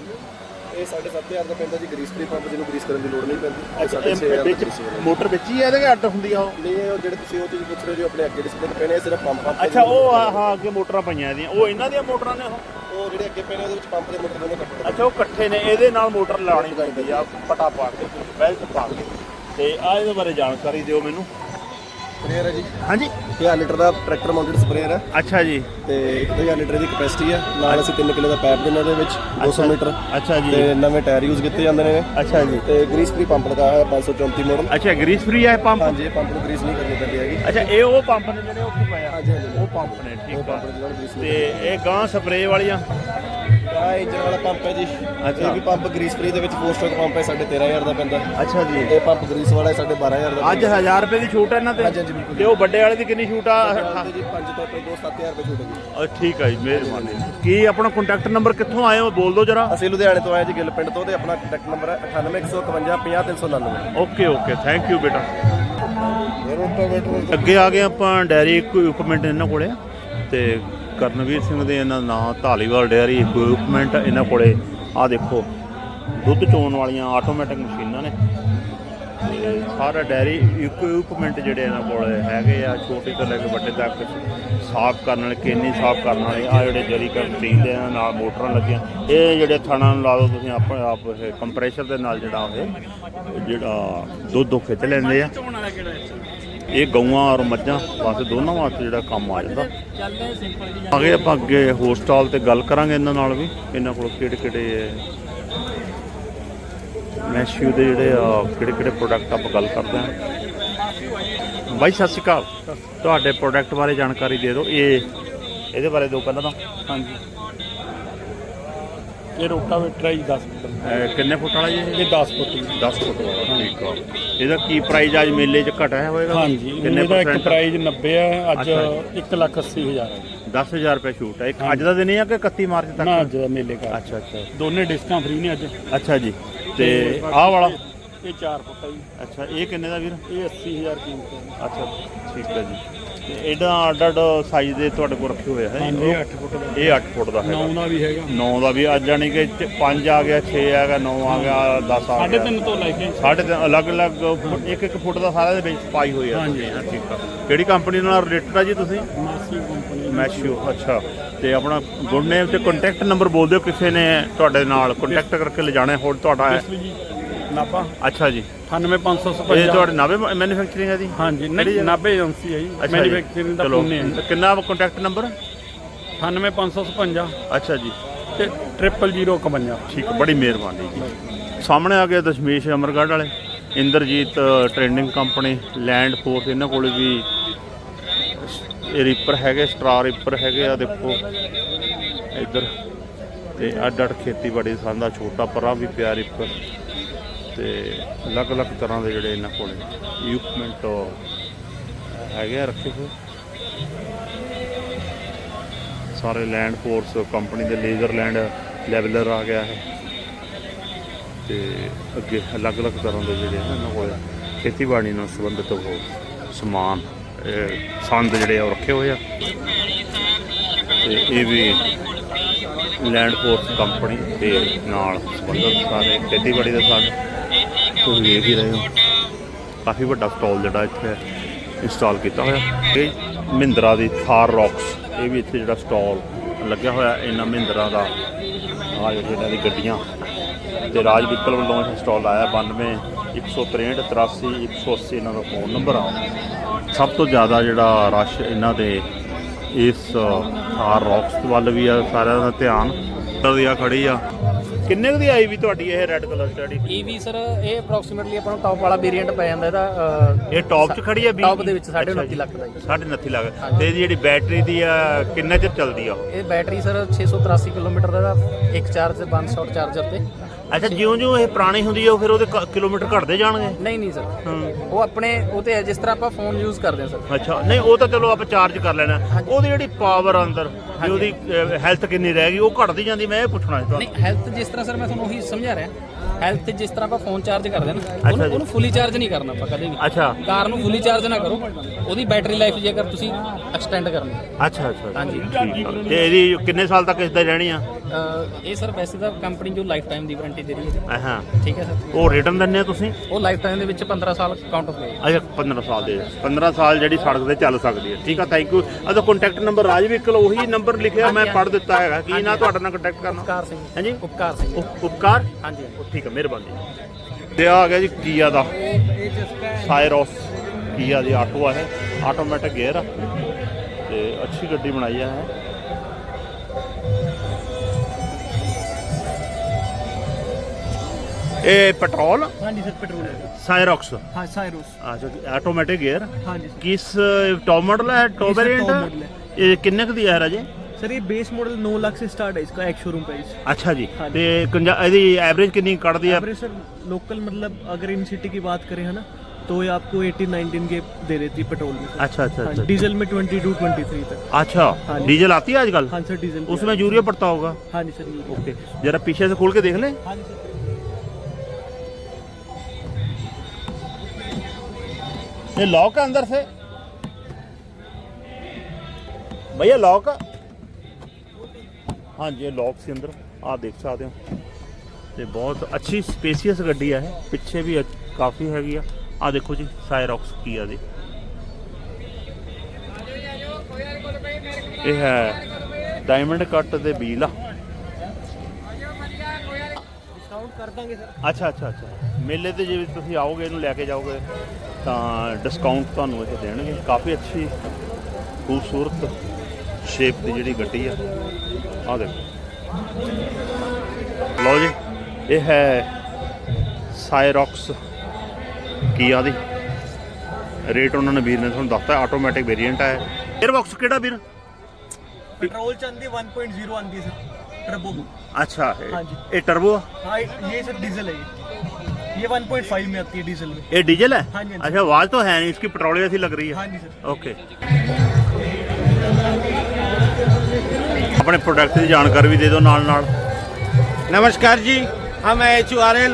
ਇਹ 7.5 ਦਾ ਪੈਂਦਾ ਜੀ ਗਰੀਸ ਫ੍ਰੀ ਪੰਪ ਜਿਹਨੂੰ ਗਰੀਸ ਕਰਨ ਦੀ ਲੋੜ ਨਹੀਂ ਪੈਂਦੀ। ਇਹ ਅੱਛਾ 6.5 ਇਹ ਦਾ ਵਿੱਚ। ਮੋਟਰ ਵਿੱਚ ਹੀ ਆ ਇਹਦੇ ਅੱਡ ਹੁੰਦੀ ਆ ਉਹ? ਨਹੀਂ ਉਹ ਜਿਹੜੇ ਤੁਸੀਂ ਉਹ ਚੀਜ਼ ਪੁੱਛ ਰਹੇ ਹੋ ਆਪਣੇ ਅੱਗੇ ਡਿਸਪਲੇ ਤੇ ਪੈਣੇ ਇਹ ਸਿਰਫ ਪੰਪ ਪੰਪ ਅੱਛਾ ਉਹ ਹਾਂ ਅੱਗੇ ਮੋਟਰਾਂ ਪਈਆਂ ਇਹਦੀਆਂ। ਉਹ ਇਹਨਾਂ ਦੀਆਂ ਮੋਟਰਾਂ ਨੇ ਉਹ? ਉਹ ਜਿਹੜੇ ਅੱਗੇ ਪੈਣੇ ਉਹਦੇ ਵਿੱਚ ਪੰਪ ਦੇ ਮੋਟਰ ਦੋਨੋਂ ਕੱਟੇ ਅੱਛਾ ਉਹ ਇਕੱਠੇ ਨੇ ਇਹਦੇ ਨਾਲ ਮੋਟਰ ਲਾਉਣੀ ਪੈਂਦੀ ਆ ਪਟਾ ਪਾ ਕੇ ਬੈਲਟ ਪਾ ਕੇ। ਤੇ ਆ ਇਹਦੇ ਬਾਰੇ ਜਾਣਕਾਰੀ ਦਿਓ ਮੈਨੂੰ। ਸਪਰੇਅਰ ਹੈ ਜੀ। ਹਾਂਜੀ। 1000 ਲੀਟਰ ਦਾ ਟਰੈਕਟਰ ਮਾਊਂਟਡ ਸਪਰੇਅਰ ਹੈ। ਅੱਛਾ ਜੀ। ਤੇ 1000 ਲੀਟਰ ਦੀ ਕਪੈਸਿਟੀ ਹੈ। ਨਾਲ ਅਸੀਂ 3 ਕਿਲੋ ਦਾ ਪਾਈਪ ਦਿੰਦੇ ਉਹਦੇ ਵਿੱਚ 200 ਮੀਟਰ। ਅੱਛਾ ਜੀ। ਤੇ ਨਵੇਂ ਟਾਇਰ ਯੂਜ਼ ਕੀਤੇ ਜਾਂਦੇ ਨੇ। ਅੱਛਾ ਜੀ। ਤੇ ਗਰੀਸ ਫ੍ਰੀ ਪੰਪ ਲਗਾਇਆ ਹੋਇਆ 534 ਮਾਡਲ ਅੱਛਾ ਗਰੀਸ ਫ੍ਰੀ ਹੈ ਪੰਪ ਹਾਂਜੀ ਪੰਪ ਨੂੰ ਗਰੀਸ ਨਹੀਂ ਕਰਨੀ ਪੈਂਦੀ ਹੈਗੀ। ਅੱਛਾ ਇਹ ਉਹ ਪੰਪ ਨੇ ਜਿਹੜੇ ਉੱਥੇ ਪਏ ਆ ਹਾਂਜੀ। ਉਹ ਪੰਪ ਨੇ ਠੀਕ ਆ। ਪੰਪ ਤੇ ਇਹ ਗਾਂ ਸਪਰੇਅ ਵਾਲੀਆਂ? ਆ ਇੰਜਨ ਵਾਲਾ ਪੰਪ ਹੈ ਜੀ। ਅੱਛਾ। ਇਹ ਵੀ ਪੰਪ ਗਰੀਸ ਫ੍ਰੀ ਦੇ ਵਿੱਚ 4 ਸਟ੍ਰੋਕ ਪੰਪ ਹੈ 13500 ਦਾ ਪੈਂਦਾ। ਅੱਛਾ ਜੀ। ਇਹ ਪੰਪ ਗਰੀਸ ਵਾਲਾ ਹੈ 12500 ਦਾ ਅੱਜ 1000 ਰੁਪਏ ਦੀ ਛੂਟ ਹੈ ਇਹਨਾਂ ਤੇ? ਹਾਂਜੀ, ਹਾਂਜੀ, ਬਿਲਕੁਲ। ਤੇ ਉਹ ਵੱਡੇ ਵਾਲੇ ਦੀ ਕਿੰਨੀ ਛੂਟ ਆ? ਜੀ 5 ਤੋਂ ਆਪਣੇ 2-7000 ਰੁਪਏ ਛੂਟ ਹੈ ਜੀ। ਅ, ਠੀਕ ਆ ਜੀ ਮਿਹਰਬਾਨੀ। ਕੀ ਆਪਣਾ ਕੰਟੈਕਟ ਨੰਬਰ ਕਿੱਥੋਂ ਆਏ ਹੋ? ਬੋਲ ਦਿਓ ਜਰਾ। ਅਸੀਂ ਲੁਧਿਆਣੇ ਤੋਂ ਆਏ ਜੀ ਗਿੱਲ ਪਿੰਡ ਤੋਂ ਤੇ ਆਪਣਾ ਕੰਟੈਕਟ ਨੰਬਰ ਹੈ 9815 50399 ਓਕੇ ਓਕੇ। ਥੈਂਕ ਯੂ ਬੇਟਾ। ਰੋਟਾਵੇਟਰ ਅੱਗੇ ਆ ਗਏ ਆਪਾਂ ਡੈਰੀ ਇਕਵਿਪਮੈਂਟ ਇਹਨਾਂ ਕੋਲੇ ਤੇ ਕਰਨਵੀਰ ਸਿੰਘ ਦੇ ਇਹਨਾਂ ਦਾ ਨਾਂ ਢਾਲੀਵਾਲ ਡੇਅਰੀ ਇਕਵਿਪਮੈਂਟ ਇਹਨਾਂ ਕੋਲੇ। ਆ ਦੇਖੋ, ਦੁੱਧ ਚੋਣ ਵਾਲੀਆਂ ਆਟੋਮੈਟਿਕ ਮਸ਼ੀਨਾਂ ਨੇ। ਸਾਰਾ ਡੈਰੀ ਇਕਵਿਪਮੈਂਟ ਜਿਹੜੇ ਇਹਨਾਂ ਕੋਲ ਹੈਗੇ ਆ, ਛੋਟੇ ਤੋਂ ਲੈ ਕੇ ਵੱਡੇ ਤੱਕ ਸਾਫ਼ ਕਰਨ ਵਾਲੇ, ਕੇਨੀ ਸਾਫ਼ ਕਰਨ ਵਾਲੇ ਆ ਜਿਹੜੇ ਜਰੀ ਕਰ ਸਟੀਲ ਦੇ ਇਹਨਾਂ ਨਾਲ ਮੋਟਰਾਂ ਲੱਗੀਆਂ। ਇਹ ਜਿਹੜੇ ਥਣਾ ਨੂੰ ਲਾ ਦੋ ਤੁਸੀਂ ਆਪਣੇ ਆਪ ਇਹ ਕੰਪਰੈਸ਼ਰ ਦੇ ਨਾਲ ਜਿਹੜਾ ਉਹ ਜਿਹੜਾ ਦੁੱਧ ਉਹ ਖਿੱਚ ਲੈਂਦੇ ਆ। ਇਹ ਗਊਆਂ ਔਰ ਮੱਝਾਂ ਵਾਸਤੇ ਦੋਨਾਂ ਵਾਸਤੇ ਜਿਹੜਾ ਕੰਮ ਆ ਜਾਂਦਾ। ਅੱਗੇ ਆਪਾਂ ਅੱਗੇ ਹੋਰ ਸਟਾਲ ਤੇ ਗੱਲ ਕਰਾਂਗੇ ਇਹਨਾਂ ਨਾਲ ਵੀ ਇਹਨਾਂ ਕੋਲ ਕਿਹੜੇ ਕਿਹੜੇ ਮੈਸ਼ੂ ਦੇ ਜਿਹੜੇ ਆ ਕਿਹੜੇ ਕਿਹੜੇ ਪ੍ਰੋਡਕਟ ਆਪਾਂ ਗੱਲ ਕਰਦੇ ਹਾਂ। ਬਾਈ ਸਤਿ ਸ਼੍ਰੀ ਅਕਾਲ। ਤੁਹਾਡੇ ਪ੍ਰੋਡਕਟ ਬਾਰੇ ਜਾਣਕਾਰੀ ਦੇ ਦਿਓ। ਇਹ ਇਹਦੇ ਬਾਰੇ ਦਿਓ ਪਹਿਲਾਂ ਤਾਂ। ਹਾਂਜੀ। ਇਹ ਰੋਟਾਵੇਟਰ ਹੈ ਜੀ 10 ਫੁੱਟ ਅਹ ਕਿੰਨੇ ਫੁੱਟ ਵਾਲਾ ਜੀ ਇਹ? ਇਹ 10 ਫੁੱਟ ਜੀ। 10 ਫੁੱਟ ਵਾਲਾ ਠੀਕ ਆ। ਇਹਦਾ ਕੀ ਪ੍ਰਾਈਸ ਅੱਜ ਮੇਲੇ 'ਚ ਘਟਿਆ ਹੋਵੇਗਾ ਹਾਂਜੀ ਕਿੰਨੇ ਇਹਦਾ ਇੱਕ? ਪ੍ਰਾਈਸ 90 ਹੈ ਅੱਜ ਅੱਛਾ। 1 ਲੱਖ 80 ਹਜ਼ਾਰ ਹੈ 10000 ਰੁਪਏ ਛੂਟ ਹੈ ਇੱਕ ਅੱਜ ਦਾ ਦਿਨ ਹੀ ਆ ਕਿ 31 ਮਾਰਚ ਤੱਕ? ਨਾ ਅੱਜ ਦਾ ਮੇਲੇ ਦਾ ਅੱਛਾ ਅੱਛਾ। ਦੋਨੇ ਡਿਸਕਾਂ ਫ੍ਰੀ ਨੇ ਅੱਜ। ਅੱਛਾ ਜੀ। ਤੇ ਆਹ ਵਾਲਾ? ਇਹ 4 ਫੁੱਟ ਹੈ ਜੀ। ਅੱਛਾ ਇਹ ਕਿੰਨੇ ਦਾ ਵੀਰ? ਇਹ 80000 ਕੀਮਤ ਹੈ ਅੱਛਾ ਠੀਕ ਹੈ ਜੀ। ਇਹਦਾ ਅੱਡ ਅੱਡ ਸਾਈਜ਼ ਦੇ ਤੁਹਾਡੇ ਕੋਲ ਰੱਖੇ ਹੋਏ ਹੈ? ਇਹ 8 ਫੁੱਟ ਦਾ। ਇਹ 8 ਫੁੱਟ ਦਾ ਹੈਗਾ। 9 ਦਾ ਵੀ ਹੈਗਾ। 9 ਦਾ ਵੀ ਅੱਜ ਜਾਣੀ ਕਿ 5 ਆ ਗਿਆ 6 ਆ ਗਿਆ 9 ਆ ਗਿਆ 10 ਆ ਗਿਆ। ਤਿੰਨ ਤੋਂ ਲੈ ਕੇ ਸਾਢੇ ਤਿੰਨ ਅਲੱਗ-ਅਲੱਗ ਫੁੱਟ- ਇੱਕ ਇੱਕ ਫੁੱਟ ਦਾ ਸਾਰਾ ਦੇ ਵਿੱਚ ਪਾਈ ਹੋਈ ਆ। ਹਾਂਜੀ। ਤੁਸੀਂ, ਹਾਂ, ਠੀਕ ਆ। ਕਿਹੜੀ ਕੰਪਨੀ ਨਾਲ ਰਿਲੇਟਡ ਆ ਜੀ ਤੁਸੀਂ? ਕੰਪਨੀ ਮੈਸ਼ੀਓ ਅੱਛਾ। ਤੇ ਆਪਣਾ ਗੁੱਡ ਨੇਮ ਤੇ ਕੰਟੈਕਟ ਨੰਬਰ ਬੋਲ ਦਿਓ ਕਿਸੇ ਨੇ ਤੁਹਾਡੇ ਨਾਲ। ਕੰਟੈਕਟ ਕਰਕੇ ਲਿਜਾਣਾ ਹੋਰ ਤੁਹਾਡਾ ਹੈ ਨਾਪਾ ਅੱਛਾ ਜੀ। 98555 ਇਹ ਤੁਹਾਡੇ ਨਵੇਂ ਮੈਨੂਫੈਕਚਰਿੰਗ ਹੈ ਜੀ? ਹਾਂਜੀ ਕਿਹੜੀ ਨਹੀਂ ਜਗ੍ਹਾ? 90 ਏਜੰਸੀ ਹੈ ਜੀ ਜੀ। ਮੈਨੂਫੈਕਚਰਿੰਗ ਦਾ ਚਲੋ। ਪੁਣੇ ਹੈ। ਕਿੰਨਾ ਕੰਟੈਕਟ ਨੰਬਰ 98555 ਅੱਛਾ ਜੀ। ਤੇ 0051 ਠੀਕ ਹੈ, ਬੜੀ ਮਿਹਰਬਾਨੀ ਜੀ। ਸਾਹਮਣੇ ਆ ਗਏ ਦਸ਼ਮੇਸ਼ ਅਮਰਗੜ੍ਹ ਵਾਲੇ। Inderjit training company land force ਇਹਨਾਂ ਕੋਲ ਵੀ ਇਹ ਰੀਪਰ ਹੈਗੇ ਸਟਰਾ ਰੀਪਰ ਹੈਗੇ ਆ ਦੇਖੋ। ਇੱਧਰ। ਤੇ ਅੱਡ ਅੱਡ ਖੇਤੀਬਾੜੀ ਸੰਦਾ ਛੋਟਾ ਪਰਾ ਵੀ ਪਿਆ ਰੀਪਰ ਤੇ ਅਲੱਗ-ਅਲੱਗ ਤਰ੍ਹਾਂ ਦੇ ਜਿਹੜੇ ਇਹਨਾਂ ਕੋਲ ਇਕਵਿਪਮੈਂਟ ਹੈਗੇ ਆ ਰੱਖੇ ਹੋਏ। ਸਾਰੇ ਲੈਂਡ ਫੋਰਸ ਕੰਪਨੀ ਦੇ ਲੇਜ਼ਰ ਲੈਂਡ ਲੈਵਲਰ ਆ ਗਿਆ ਹੈ। ਤੇ ਅੱਗੇ ਅਲੱਗ-ਅਲੱਗ ਤਰ੍ਹਾਂ ਦੇ ਜਿਹੜੇ ਹਨ ਇਹਨਾਂ ਕੋਲ ਖੇਤੀਬਾੜੀ ਨਾਲ ਸੰਬੰਧਿਤ ਉਹ ਸਮਾਨ ਸੰਦ ਜਿਹੜੇ ਆ ਉਹ ਰੱਖੇ ਹੋਏ ਆ। ਤੇ ਇਹ ਵੀ ਲੈਂਡ ਫੋਰਸ ਕੰਪਨੀ ਦੇ ਨਾਲ ਸੰਬੰਧਿਤ ਸਾਰੇ ਖੇਤੀਬਾੜੀ ਦੇ ਸੰਦ ਤੁਸੀਂ ਦੇਖ ਹੀ ਰਹੇ ਹੋ। ਕਾਫੀ ਵੱਡਾ ਸਟਾਲ ਜਿਹੜਾ ਇੱਥੇ ਇੰਸਟਾਲ ਕੀਤਾ ਹੋਇਆ। ਇਹ ਮਹਿੰਦਰਾ ਦੀ ਥਾਰ ਰੌਕਸ, ਇਹ ਵੀ ਇੱਥੇ ਜਿਹੜਾ ਸਟਾਲ ਲੱਗਿਆ ਹੋਇਆ ਇਹਨਾਂ ਮਹਿੰਦਰਾ ਦਾ। ਆ ਜਿਹੜਾ ਦੀ ਗੱਡੀਆਂ। ਤੇ ਰਾਜ ਵਿਕਲ ਵੱਲੋਂ ਇਹ ਸਟਾਲ ਆਇਆ 92 163 83 180 ਇਹਨਾਂ ਦਾ ਫੋਨ ਨੰਬਰ ਆ। ਸਭ ਤੋਂ ਜ਼ਿਆਦਾ ਜਿਹੜਾ ਰਸ਼ ਇਹਨਾਂ ਦੇ ਇਸ ਥਾਰ ਰੌਕਸ ਵੱਲ ਵੀ ਆ, ਸਾਰਿਆਂ ਦਾ ਧਿਆਨ। ਕਲਰ ਦੀ ਆ ਖੜੀ ਆ। ਕਿੰਨੇ ਕੁ ਦੀ ਆਈ ਵੀ ਤੁਹਾਡੀ ਇਹ ਰੈੱਡ ਕਲਰ ਸਟੱਡੀ ਈਵੀ ਸਰ ਇਹ ਅਪਰੋਕਸੀਮੇਟਲੀ ਆਪਾਂ ਨੂੰ ਟੌਪ ਵਾਲਾ ਵੇਰੀਐਂਟ ਪੈ ਜਾਂਦਾ ਇਹਦਾ ਇਹ ਟੌਪ 'ਚ ਖੜੀ ਆ ਵੀ ਟੌਪ ਦੇ ਵਿੱਚ 29 ਲੱਖ ਦਾ ਜੀ। ਸਾਢੇ 29 ਲੱਖ। ਤੇ ਇਹਦੀ ਜਿਹੜੀ ਬੈਟਰੀ ਦੀ ਆ ਕਿੰਨਾ ਚਿਰ ਚੱਲਦੀ ਆ ਉਹ? ਇਹ ਬੈਟਰੀ ਸਰ 683 ਕਿਲੋਮੀਟਰ ਦਾ ਇੱਕ ਚਾਰਜ 5 ਸ਼ਾਟ ਚਾਰਜਰ ਤੇ। ਅੱਛਾ ਜਿਉਂ ਜਿਉਂ ਇਹ ਪੁਰਾਣੀ ਹੁੰਦੀ ਆ ਉਹ ਫਿਰ ਉਹਦੇ ਕ- ਕਿਲੋਮੀਟਰ ਘਟਦੇ ਜਾਣਗੇ? ਨਹੀਂ ਨਹੀਂ ਸਰ। ਉਹ ਆਪਣੇ ਉਹ ਤੇ ਹੈ ਜਿਸ ਤਰ੍ਹਾਂ ਆਪਾਂ ਫੋਨ ਯੂਜ਼ ਕਰਦੇ ਹਾਂ ਸਰ। ਅੱਛਾ ਨਹੀਂ ਉਹ ਤਾਂ ਚਲੋ ਆਪਾਂ ਚਾਰਜ ਕਰ ਲੈਣਾ। ਉਹਦੀ ਜਿਹੜੀ ਪਾਵਰ ਅੰਦਰ ਵੀ ਉਹਦੀ ਹੈਲਥ ਕਿੰਨੀ ਰਹਿ ਗਈ ਉਹ ਘਟਦੀ ਜਾਂਦੀ ਮੈਂ ਇਹ ਪੁੱਛਣਾ ਸੀ ਤੁਹਾਨੂੰ। ਨਹੀਂ ਹੈਲਥ ਜਿਸ ਤਰ੍ਹਾਂ ਸਰ ਮੈਂ ਤੁਹਾਨੂੰ ਉਹੀ ਸਮਝਾ ਰਿਹਾ ਹੈਲਥ ਜਿਸ ਤਰ੍ਹਾਂ ਆਪਾਂ ਫੋਨ ਚਾਰਜ ਕਰਦੇ ਨਾ ਉਹਨੂੰ ਫੁੱਲੀ ਚਾਰਜ ਨਹੀਂ ਕਰਨਾ ਆਪਾਂ ਕਦੇ ਵੀ। ਅੱਛਾ। ਕਾਰ ਨੂੰ ਫੁੱਲੀ ਚਾਰਜ ਨਾ ਕਰੋ ਉਹਦੀ ਬੈਟਰੀ ਲਾਈਫ ਜੇਕਰ ਤੁਸੀਂ ਐਕਸਟੈਂਡ ਕਰਨੀ। ਅੱਛਾ ਅੱਛਾ ਹਾਂਜੀ। ਤੇ ਇਹਦੀ ਕਿੰਨੇ ਸਾਲ ਤੱਕ ਇਸ ਦਾ ਰਹਿਣੀ ਆ? ਅਹ ਇਹ ਸਰ ਵੈਸੇ ਤਾਂ ਕੰਪਨੀ ਜੋ ਲਾਈਫ ਟਾਈਮ ਦੀ ਵਾਰੰਟੀ ਦੇ ਰਹੀ ਹੈ। ਹਾਂ। ਠੀਕ ਹੈ ਸਰ। ਉਹ ਰਿਟਰਨ ਦਿੰਦੇ ਆ ਤੁਸੀਂ? ਉਹ ਲਾਈਫ ਟਾਈਮ ਦੇ ਵਿੱਚ 15 ਸਾਲ ਕਾਊਂਟ ਹੋ ਗਏ ਅੱਛਾ 15 ਸਾਲ ਦੇ। 15 ਸਾਲ ਜਿਹੜੀ ਸੜਕ ਤੇ ਚੱਲ ਸਕਦੀ ਹੈ। ਠੀਕ ਆ ਥੈਂਕ ਯੂ ਅਦਾ ਕੰਟੈਕਟ ਨੰਬਰ ਰਾਜ ਵਿਕਲ ਉਹੀ ਨੰਬਰ ਲਿਖਿਆ ਮੈਂ ਪੜ੍ਹ ਦਿੱਤਾ ਹੈਗਾ। ਕੀ ਨਾ ਤੁਹਾਡਾ ਨਾਲ ਕੰਟੈਕਟ ਕਰਨਾ? ਉਪਕਾਰ ਸਿੰਘ। ਹਾਂਜੀ। ਉਪਕਾਰ ਸਿੰਘ। ਉਪ- ਉਪਕਾਰ? ਹਾਂਜੀ। ਉਹ ਠੀਕ ਹੈ ਮਿਹਰਬਾਨੀ। ਤੇ ਆ ਗਿਆ ਜੀ ਕੀਆ ਦਾ। ਸਾਇਰੋਸ ਕੀਆ ਦੀ ਆਟੋ ਹੈ ਆਟੋਮੈਟਿਕ ਗੇਅਰ ਤੇ ਅੱਛੀ ਗੱਡੀ ਬਣਾਈ ਹੈ ਇਹ। ਪੈਟਰੋਲ? ਹਾਂਜੀ ਸਰ ਪੈਟਰੋਲ ਸਾਇਰੋਕਸ। ਹਾਂ ਸਾਇਰੋਸ। ਅੱਛਾ ਆਟੋਮੈਟਿਕ ਗੇਅਰ ਹਾਂਜੀ ਕਿਸ ਟੌਪ ਹੈ ਟੋਪ ਇਹ ਕਿੰਨੇ ਕੁ ਦੀ ਹੈ ਰਾਜੇ? का दिया है राजे सर ये बेस मॉडल 9 लाख से स्टार्ट है इसका एक शोरूम प्राइस अच्छा जी हाँ जी। ਤੇ ਕੰਜਾ ਇਹਦੀ ਐਵਰੇਜ ਕਿੰਨੀ ਕੱਢ ਦਿਆ एवरेज सर लोकल मतलब अगर इन सिटी की बात करें है ना तो ये आपको 18 19 के दे देती है पेट्रोल में सर। अच्छा अच्छा हाँ, अच्छा डीजल में 22 23 तक अच्छा हाँ जी। डीजल आती है आजकल हाँ सर डीजल की उसमें आती यूरिया पड़ता होगा है। हाँ जी सर ये ओके जरा पीछे से खोल के देख ले हाँ जी सर ये लॉक है अंदर से भैया लॉक हाँ ਹਾਂਜੀ ਇਹ ਲੌਕ ਸੀ ਅੰਦਰ। ਆ ਦੇਖ ਸਕਦੇ ਹੋ। ਤੇ ਬਹੁਤ ਅੱਛੀ ਸਪੇਸੀਅਸ ਗੱਡੀ ਆ ਇਹ। ਪਿੱਛੇ ਵੀ ਕਾਫੀ ਹੈਗੀ ਆ। ਆ ਦੇਖੋ ਜੀ ਸਾਇਰੌਕਸ ਕੀ ਆ ਦੇ ਇਹ ਹੈ ਡਾਇਮੰਡ ਕੱਟ ਦੇ ਬੀਲ ਆ। ਡਿਸਕਾਊਂਟ ਕਰ ਦਾਂਗੇ ਸਰ। ਅੱਛਾ ਅੱਛਾ ਅੱਛਾ। ਮੇਲੇ ਤੇ ਜੇ ਤੁਸੀਂ ਆਓਗੇ ਇਹਨੂੰ ਲੈ ਕੇ ਜਾਓਗੇ ਤਾਂ ਡਿਸਕਾਊਂਟ ਤੁਹਾਨੂੰ ਇਹ ਦੇਣਗੇ। ਕਾਫੀ ਅੱਛੀ ਖੂਬਸੂਰਤ ਸ਼ੇਪ ਦੀ ਜਿਹੜੀ ਗੱਡੀ ਆ। ਆ ਦੇਖੋ। ਲਓ ਜੀ ਇਹ ਹੈ ਸਾਇਰੌਕਸ ਕੀਆ ਦੀ। ਰੇਟ ਉਹਨਾਂ ਨੇ ਵੀਰ ਨੇ ਤੁਹਾਨੂੰ ਦੱਸਤਾ ਆਟੋਮੈਟਿਕ ਵੇਰੀਐਂਟ ਹੈ 에ਅਰਬਾਕਸ ਕਿਹੜਾ ਵੀਰ? ਪੈਟਰੋਲ ਚ ਆਂਦੀ 1.0 ਆਂਦੀ ਸਰ ਟਰਬੋ ਅੱਛਾ ਇਹ ਟਰਬੋ ਹਾਂ ਇਹ ਸਰ ਡੀਜ਼ਲ ਹੈ ये 1.5 में आती है डीजल में ये डीजल है अच्छा आवाज़ तो है नहीं इसकी पेट्रोल जैसी लग रही है हाँ जी सर ओके ਆਪਣੇ ਪ੍ਰੋਡਕਟ ਦੀ ਜਾਣਕਾਰੀ ਵੀ ਦੇ ਦਿਓ ਨਾਲ ਨਾਲ नमस्कार जी हम H U R L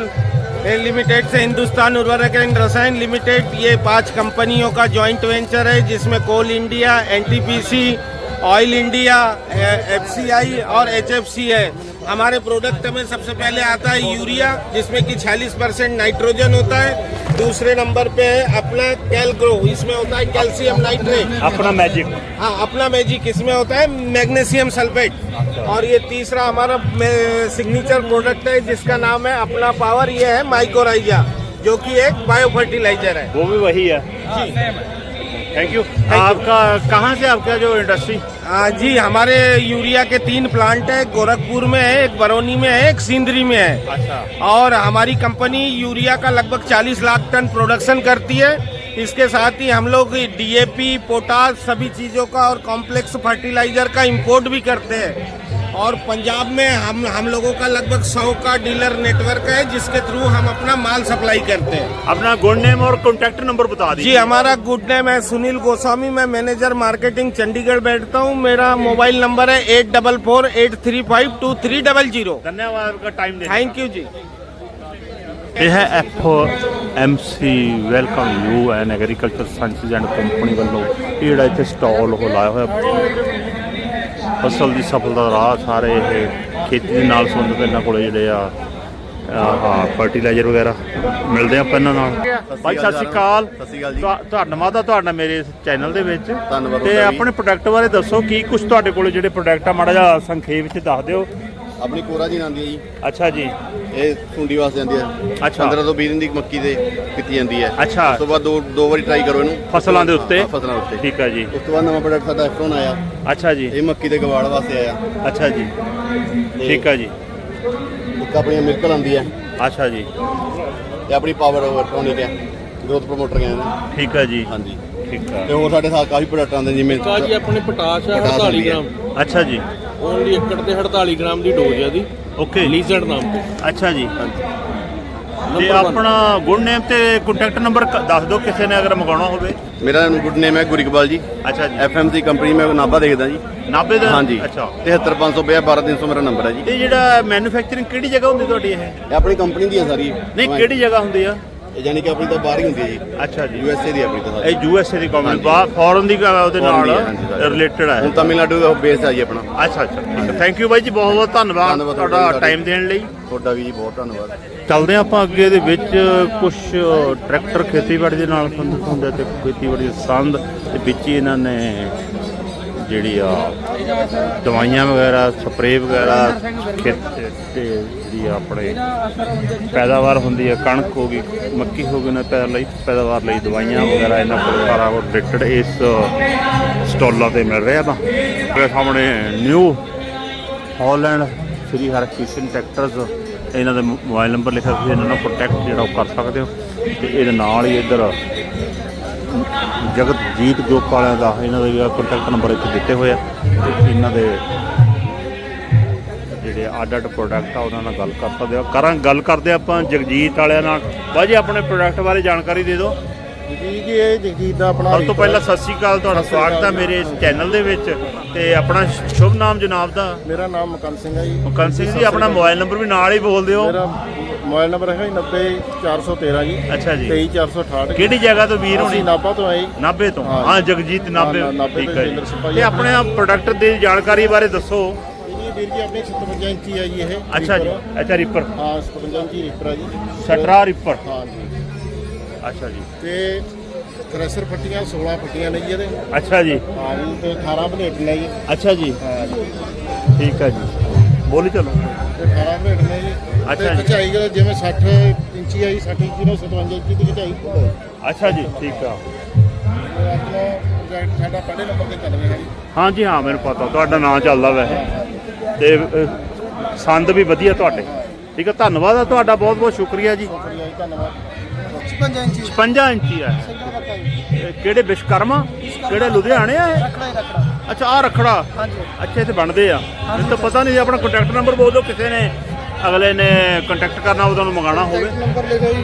limited से हिंदुस्तान उर्वरक एंड रसायन लिमिटेड ये पांच कंपनियों का जॉइंट वेंचर है जिसमें Coal India NTPC Oil India FCI और एचएफसी है हमारे प्रोडक्ट में सबसे पहले आता है यूरिया जिसमें कि 46 परसेंट नाइट्रोजन होता है दूसरे नंबर पे है अपना कैलग्रो इसमें होता है कैल्शियम नाइट्रेट। अपना मैजिक हाँ अपना मैजिक इसमें होता है मैग्नीशियम सल्फेट। अच्छा। और ये तीसरा हमारा सिग्नेचर प्रोडक्ट है जिसका नाम है अपना पावर ये है माइकोराइजा जो कि एक बायो फर्टिलाइज़र है। वो भी वही है। जी। थैंक यू आपका कहाँ से आपका जो इंडस्ट्री जी हमारे यूरिया के तीन प्लांट है गोरखपुर में है एक बरौनी में है एक सिंदरी में है। अच्छा। और हमारी कंपनी यूरिया का लगभग 40 लाख टन प्रोडक्शन करती है। इसके साथ ही हम लोग डीएपी पोटास सभी चीज़ों का और कॉम्प्लेक्स फर्टिलाइज़र का इंपोर्ट भी करते हैं। और पंजाब में हम हम लोगों का लगभग 100 का डीलर नेटवर्क है जिसके थ्रू हम अपना माल सप्लाई करते हैं अपना गुड नेम और कॉन्टैक्ट नंबर बता जी दीजिए हमारा गुड नेम है सुनील गोस्वामी मैं मैनेजर मार्केटिंग चंडीगढ़ बैठता हूँ मेरा मोबाइल नंबर है eight double four eight three five two three double zero धन्यवाद आपका टाइम देने थैंक यू जी ਇਹ ਹੈ F M C welcome you and agriculture sciences and company ਵੱਲੋਂ ਇਹ ਜਿਹੜਾ ਇੱਥੇ ਸਟਾਲ ਉਹ ਲਾਇਆ ਹੋਇਆ ਫਸਲ ਦੀ ਸਫਲਤਾ ਦਾ ਰਾਹ ਸਾਰੇ ਇਹ ਖੇਤੀ ਦੇ ਨਾਲ ਸੰਬੰਧਿਤ ਇਹਨਾਂ ਕੋਲੇ ਜਿਹੜੇ ਆ ਹਾਂ ਫਰਟੀਲਾਈਜ਼ਰ ਵਗੈਰਾ ਮਿਲਦੇ ਆ ਆਪਾਂ ਇਹਨਾਂ ਨਾਲ। ਭਾਈ ਸਤਿ ਸ਼੍ਰੀ ਅਕਾਲ। ਧੰਨਵਾਦ ਆ ਤੁਹਾਡਾ ਮੇਰੇ ਚੈਨਲ ਦੇ ਵਿੱਚ। ਧੰਨਵਾਦ ਤੇ। ਆਪਣੇ ਪ੍ਰੋਡਕਟ ਬਾਰੇ ਦੱਸੋ ਕੀ ਕੁਝ ਤੁਹਾਡੇ ਕੋਲੇ ਜਿਹੜੇ ਪ੍ਰੋਡਕਟ ਆ ਮਾੜਾ ਜਿਹਾ ਸੰਖੇਪ ਵਿੱਚ ਦੱਸ ਦਿਓ। ਆਪਣੀ ਕੋਰਾ ਜੀ ਆਉਂਦੀ ਹੈ ਜੀ। ਅੱਛਾ ਜੀ। ਇਹ ਸੁੰਡੀ ਵਾਸਤੇ ਆਉਂਦੀ ਹੈ। ਅੱਛਾ। 15 ਤੋਂ 20 ਦਿਨ ਦੀ ਮੱਕੀ ਦੇ ਕੀਤੀ ਜਾਂਦੀ ਹੈ। ਅੱਛਾ। ਉਸ ਤੋਂ ਬਾਅਦ ਦੋ ਦੋ ਵਾਰੀ ਟਰਾਈ ਕਰੋ ਇਹਨੂੰ। ਫਸਲਾਂ ਦੇ ਉੱਤੇ? ਹਾਂ, ਫਸਲਾਂ ਉੱਤੇ। ਠੀਕ ਹੈ ਜੀ। ਉਸ ਤੋਂ ਬਾਅਦ ਨਵਾਂ ਪ੍ਰੋਡਕਟ ਸਾਡਾ ਐਫਰੋਨ ਆਇਆ। ਅੱਛਾ ਜੀ। ਇਹ ਮੱਕੀ ਦੇ ਗਵਾੜ ਵਾਸਤੇ ਆਇਆ। ਅੱਛਾ ਜੀ। ਤੇ ਠੀਕ ਹੈ ਜੀ। ਇੱਕ ਆਪਣੀ ਮਿਰਕਲ ਆਉਂਦੀ ਹੈ। ਅੱਛਾ ਜੀ। ਇਹ ਆਪਣੀ ਪਾਵਰ ਇਲੈਕਟ੍ਰੋਨਿਕ ਹੈ। ਗਰੋਥ ਪ੍ਰੋਮੋਟਰ ਕਹਿੰਦੇ ਨੇ। ਠੀਕ ਹੈ ਜੀ। ਹਾਂਜੀ। ਠੀਕ ਹੈ। ਤੇ ਹੋਰ ਸਾਡੇ ਸਾਥ ਕਾਫੀ ਪ੍ਰੋਡਕਟ ਆਉਂਦੇ ਜਿਵੇਂ ਜੀ ਆਪਣੇ ਪੋਟਾਸ਼ ਹੈ ਪੋਟਾਸ਼ 48 ਹੁੰਦੀ ਹੈ। ਗ੍ਰਾਮ। ਅੱਛਾ ਜੀ। ਓਨਲੀ ਏਕੜ ਤੇ 48 ਗ੍ਰਾਮ ਦੀ ਡੋਜ਼ ਹੈ ਦੀ ਓਕੇ ਲੀਜ਼ਰਡ ਨਾਮ ਤੇ। ਅੱਛਾ ਜੀ। ਤੇ Number one। ਆਪਣਾ ਗੁੱਡ ਨੇਮ ਤੇ ਕੰਟੈਕਟ ਨੰਬਰ ਦੱਸ ਦਿਓ ਕਿਸੇ ਨੇ ਅਗਰ ਮੰਗਾਉਣਾ ਹੋਵੇ। ਮੇਰਾ ਗੁੱਡ ਨੇਮ ਹੈ ਗੁਰਿਕਬਾਲ ਜੀ। ਅੱਛਾ ਜੀ। ਐਫਐਮਸੀ ਕੰਪਨੀ ਮੈਂ ਨਾਭਾ ਦੇਖਦਾ ਜੀ। ਨਾਭੇ ਦਾ? ਹਾਂਜੀ। ਅੱਛਾ। 73550 12300 ਮੇਰਾ ਨੰਬਰ ਹੈ ਜੀ। ਤੇ ਜਿਹੜਾ ਮੈਨੂਫੈਕਚਰਿੰਗ ਕਿਹੜੀ ਜਗ੍ਹਾ ਹੁੰਦੀ ਤੁਹਾਡੀ ਇਹ? ਇਹ ਆਪਣੀ ਕੰਪਨੀ ਦੀ ਹੈ ਸਾਰੀ। ਨਹੀਂ ਕਿਹੜੀ ਜਗ੍ਹਾ ਹੁੰਦੀ ਆ? ਜਾਨੀ ਕਿ ਆਪਣੀ ਤਾਂ ਬਾਹਰ ਹੀ ਹੁੰਦੀ ਹੈ ਜੀ। ਅੱਛਾ ਜੀ। ਯੂਐਸਏ ਦੀ ਆਪਣੀ ਤਾਂ ਇਹ ਯੂ ਐਸ ਏ ਦੀ ਕੰਪਨੀ। ਬਾਹਰ ਫੋਰਨ ਦੀ ਗਾ- ਉਹਦੇ Foreign ਨਾਲ ਦੀ ਹੈ, ਹਾਂਜੀ, ਸਾਰੀ। ਰਿਲੇਟਡ ਹੈ ਹੁਣ ਤਮਿਲਨਾਡੂ ਦਾ ਬੇਸ ਹੈ ਜੀ ਆਪਣਾ। ਅੱਛਾ ਅੱਛਾ। ਥੈਂਕ ਯੂ ਬਾਈ ਜੀ ਬਹੁਤ ਬਹੁਤ ਧੰਨਵਾਦ ਧੰਨਵਾਦ ਤੁਹਾਡਾ ਤੁਹਾਡਾ। ਟਾਈਮ ਦੇਣ ਲਈ। ਤੁਹਾਡਾ ਵੀ ਜੀ ਬਹੁਤ ਧੰਨਵਾਦ। ਚੱਲਦੇ ਹਾਂ ਆਪਾਂ ਅੱਗੇ ਦੇ ਵਿੱਚ ਕੁਝ ਟਰੈਕਟਰ ਖੇਤੀਬਾੜੀ ਦੇ ਨਾਲ ਸੰਬੰਧਿਤ ਹੁੰਦੇ ਤੇ ਖੇਤੀਬਾੜੀ ਦੇ ਸੰਦ ਤੇ ਵਿੱਚ ਹੀ ਇਹਨਾਂ ਨੇ ਜਿਹੜੀ ਆ ਦਵਾਈਆਂ ਵਗੈਰਾ ਸਪਰੇਅ ਵਗੈਰਾ ਖੇਤ ਤੇ ਜਿਹੜੀ ਆ ਆਪਣੇ ਪੈਦਾਵਾਰ ਹੁੰਦੀ ਹੈ ਕਣਕ ਹੋ ਗਈ, ਮੱਕੀ ਹੋ ਗਈ ਨਾ ਪੈਦਾ ਲਈ, ਪੈਦਾਵਾਰ ਲਈ ਦਵਾਈਆਂ ਵਗੈਰਾ ਇਹਨਾਂ ਕੋਲ ਸਾਰਾ ਉਹ ਰਿਲੇਟਡ ਇਸ ਸਟਾਲਾਂ ਤੇ ਮਿਲ ਰਿਹਾ ਤਾਂ। ਮੇਰੇ ਸਾਹਮਣੇ New Holland Shri Harkrishan tractors ਇਹਨਾਂ ਦਾ ਮੋਬਾਈਲ ਨੰਬਰ ਲਿਖਿਆ ਤੁਸੀਂ ਇਹਨਾਂ ਨੂੰ ਕੰਟੈਕਟ ਜਿਹੜਾ ਉਹ ਕਰ ਸਕਦੇ ਹੋ। ਤੇ ਇਹਦੇ ਨਾਲ ਹੀ ਇੱਧਰ ਜਗਤਜੀਤ ਗਰੁੱਪ ਵਾਲਿਆਂ ਦਾ ਇਹਨਾਂ ਦਾ ਜਿਹੜਾ ਕੰਟੈਕਟ ਨੰਬਰ ਇੱਥੇ ਦਿੱਤੇ ਹੋਏ ਆ। ਤੇ ਇਹਨਾਂ ਦੇ ਅੱਡ ਅੱਡ ਪ੍ਰੋਡਕਟ ਆ ਉਹਨਾਂ ਨਾਲ ਗੱਲ ਕਰ ਸਕਦੇ ਹੋ ਕਰਾਂ ਗੱਲ ਕਰਦੇ ਆਪਾਂ ਜਗਜੀਤ ਵਾਲਿਆਂ ਨਾਲ। ਬਾਜੀ ਆਪਣੇ ਪ੍ਰੋਡਕਟ ਬਾਰੇ ਜਾਣਕਾਰੀ ਦੇ ਦਿਓ। ਜੀ ਜੀ ਇਹ ਜਗਜੀਤ ਦਾ ਆਪਣਾ ਸਭ ਤੋਂ ਪਹਿਲਾਂ ਸਤਿ ਸ਼੍ਰੀ ਅਕਾਲ ਤੁਹਾਡਾ ਸਵਾਗਤ ਹੈ ਮੇਰੇ ਇਸ ਚੈਨਲ ਦੇ ਵਿੱਚ। ਤੇ ਆਪਣਾ ਸ਼ੁਭ ਨਾਮ ਜਨਾਬ ਦਾ। ਮੇਰਾ ਨਾਮ ਮਕਨ ਸਿੰਘ ਹੈ ਜੀ। ਮੁਕਨ ਸਿੰਘ ਜੀ ਆਪਣਾ ਮੋਬਾਈਲ ਨੰਬਰ ਵੀ ਨਾਲ ਹੀ ਬੋਲ ਦਿਓ। ਮੇਰਾ ਮੋਬਾਈਲ ਨੰਬਰ ਹੈਗਾ ਜੀ 90413 ਜੀ। ਅੱਛਾ ਜੀ। 23468 ਕਿਹੜੀ ਜਗ੍ਹਾ ਤੋਂ ਵੀਰ ਹੋਣੀ? ਨਾਭਾ ਤੋਂ ਆਏ ਨਾਭੇ ਤੋਂ। ਹਾਂ। ਜਗਜੀਤ ਨਾਭੇ। ਠੀਕ ਹੈ ਤੇ ਆਪਣੇ ਪ੍ਰੋਡਕਟ ਦੀ ਜਾਣਕਾਰੀ ਬਾਰੇ ਦੱਸੋ। ਵੀਰ ਜੀ ਆਪਣੀ 57 ਇੰਚੀ ਹੈ ਜੀ ਇਹ ਅੱਛਾ ਜੀ ਰੀਪਰ। ਅੱਛਾ ਰੀਪਰ ਹਾਂ 57 ਇੰਚੀ ਰੀਪਰ ਹੈ ਜੀ। ਸਟਰਾ ਰੀਪਰ ਹਾਂ ਜੀ। ਅੱਛਾ ਜੀ। ਤੇ ਥ੍ਰੈਸ਼ਰ ਫੱਟੀਆਂ 16 ਫੱਟੀਆਂ ਨੇ ਜੀ ਇਹਦੇ। ਅੱਛਾ ਜੀ। ਹਾਂ ਜੀ ਤੇ 18 ਬਲੇਡ ਨੇ ਜੀ। ਅੱਛਾ ਜੀ। ਹਾਂ ਜੀ। ਠੀਕ ਹੈ ਜੀ। ਬੋਲੀ ਚਲੋ। ਤੇ 18 ਬਲੇਡ ਨੇ ਜੀ। ਅੱਛਾ ਤੇ ਜੀ। ਖਚਾਈ ਜਿਵੇਂ 60 ਇੰਚੀ ਆਈ 60 ਇੰਚੀ ਨੂੰ 57 ਇੰਚੀ ਦੀ ਖਚਾਈ। ਅੱਛਾ ਜੀ ਠੀਕ ਆ। ਆਪਣਾ ਪ੍ਰੋਜੈਕਟ ਸਾਡਾ ਪਹਿਲੇ ਨੰਬਰ ਤੇ ਚੱਲ ਰਿਹਾ ਜੀ। ਹਾਂਜੀ ਹਾਂ ਮੈਨੂੰ ਪਤਾ। ਤੁਹਾਡਾ ਨਾਂ ਚੱਲਦਾ ਵੈਸੇ। ਤੇ ਸੰਦ ਵੀ ਵਧੀਆ ਤੁਹਾਡੇ। ਠੀਕ ਆ ਧੰਨਵਾਦ ਆ ਤੁਹਾਡਾ ਬਹੁਤ ਬਹੁਤ ਸ਼ੁਕਰੀਆ ਜੀ। ਸ਼ੁਕਰੀਆ ਜੀ ਧੰਨਵਾਦ। 55 ਇੰਚੀ। 55 ਇੰਚੀ ਆ। ਕਿਹੜੇ ਵਿਸ਼ਕਰਮਾ ਕਿਹੜੇ ਲੁਧਿਆਣੇ ਆ ਇਹ? ਰਖੜਾ ਹੀ ਰਖੜਾ। ਅੱਛਾ ਆ ਰਖੜਾ। ਹਾਂਜੀ। ਅੱਛਾ ਇੱਥੇ ਬਣਦੇ ਆ। ਮੈਨੂੰ ਤਾਂ ਪਤਾ ਨਹੀਂ ਸੀ ਆਪਣਾ ਕੰਟੈਕਟ ਨੰਬਰ ਬੋਲ ਦਿਓ ਕਿਸੇ ਨੇ ਅਗਲੇ ਨੇ ਕੰਟੈਕਟ ਕਰਨਾ ਹੋਵੇ ਤੁਹਾਨੂੰ ਮੰਗਾਣਾ ਹੋਵੇ। ਨੰਬਰ ਲੈ ਗਈ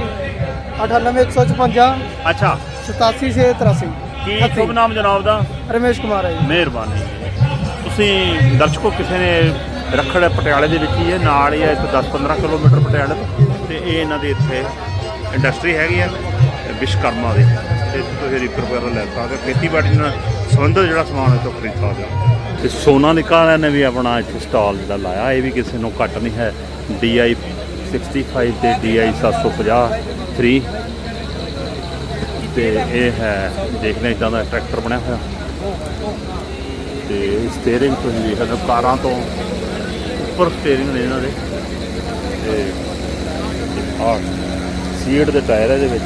98155 ਅੱਛਾ। 87683 ਕੀ ਸ਼ੁਭ ਨਾਮ ਜਨਾਬ ਦਾ? ਰਮੇਸ਼ ਕੁਮਾਰ ਹੈ ਜੀ। ਮਿਹਰਬਾਨੀ ਤੁਸੀਂ ਦਰਸ਼ਕੋ ਕਿਸੇ ਨੇ ਰੱਖੜ ਪਟਿਆਲੇ ਦੇ ਵਿੱਚ ਹੀ ਹੈ, ਨਾਲ ਹੀ ਹੈ ਇੱਥੇ 10-15 ਕਿਲੋਮੀਟਰ ਪਟਿਆਲੇ ਤੋਂ। ਤੇ ਇਹ ਇਹਨਾਂ ਦੇ ਇੱਥੇ ਇੰਡਸਟਰੀ ਹੈਗੀ ਆ ਵਿਸ਼ਕਰਮਾ ਦੀ। ਤੇ ਤੁਸੀਂ ਰੀਪਰ ਵਗੈਰਾ ਲੈ ਸਕਦੇ ਹੋ। ਖੇਤੀਬਾੜੀ ਨਾਲ ਸੰਬੰਧਿਤ ਜਿਹੜਾ ਸਮਾਨ ਹੈ ਤੋਂ ਖਰੀਦ ਸਕਦੇ ਹੋ। ਤੇ ਸੋਨਾ ਨਿਕਾਲਿਆ ਨੇ ਵੀ ਆਪਣਾ ਇੱਥੇ ਸਟਾਲ ਜਿਹੜਾ ਲਾਇਆ। ਇਹ ਵੀ ਕਿਸੇ ਨੂੰ ਘੱਟ ਨਹੀਂ ਹੈ। DI 65 ਤੇ DI 750 3 ਤੇ ਇਹ ਹੈ, ਦੇਖਦੇ ਇਦਾਂ ਦਾ ਟਰੈਕਟਰ ਬਣਿਆ ਹੋਇਆ। ਤੇ ਸਟੀਅਰਿੰਗ ਤੁਸੀਂ ਦੇਖ ਸਕਦੇ ਹੋ ਕਾਰਾਂ ਤੋਂ ਉੱਪਰ ਸਟੀਅਰਿੰਗ ਨੇ ਇਹਨਾਂ ਦੇ। ਤੇ ਆ ਸੀਟ ਦੇ ਟਾਇਰ ਇਹਦੇ ਵਿੱਚ।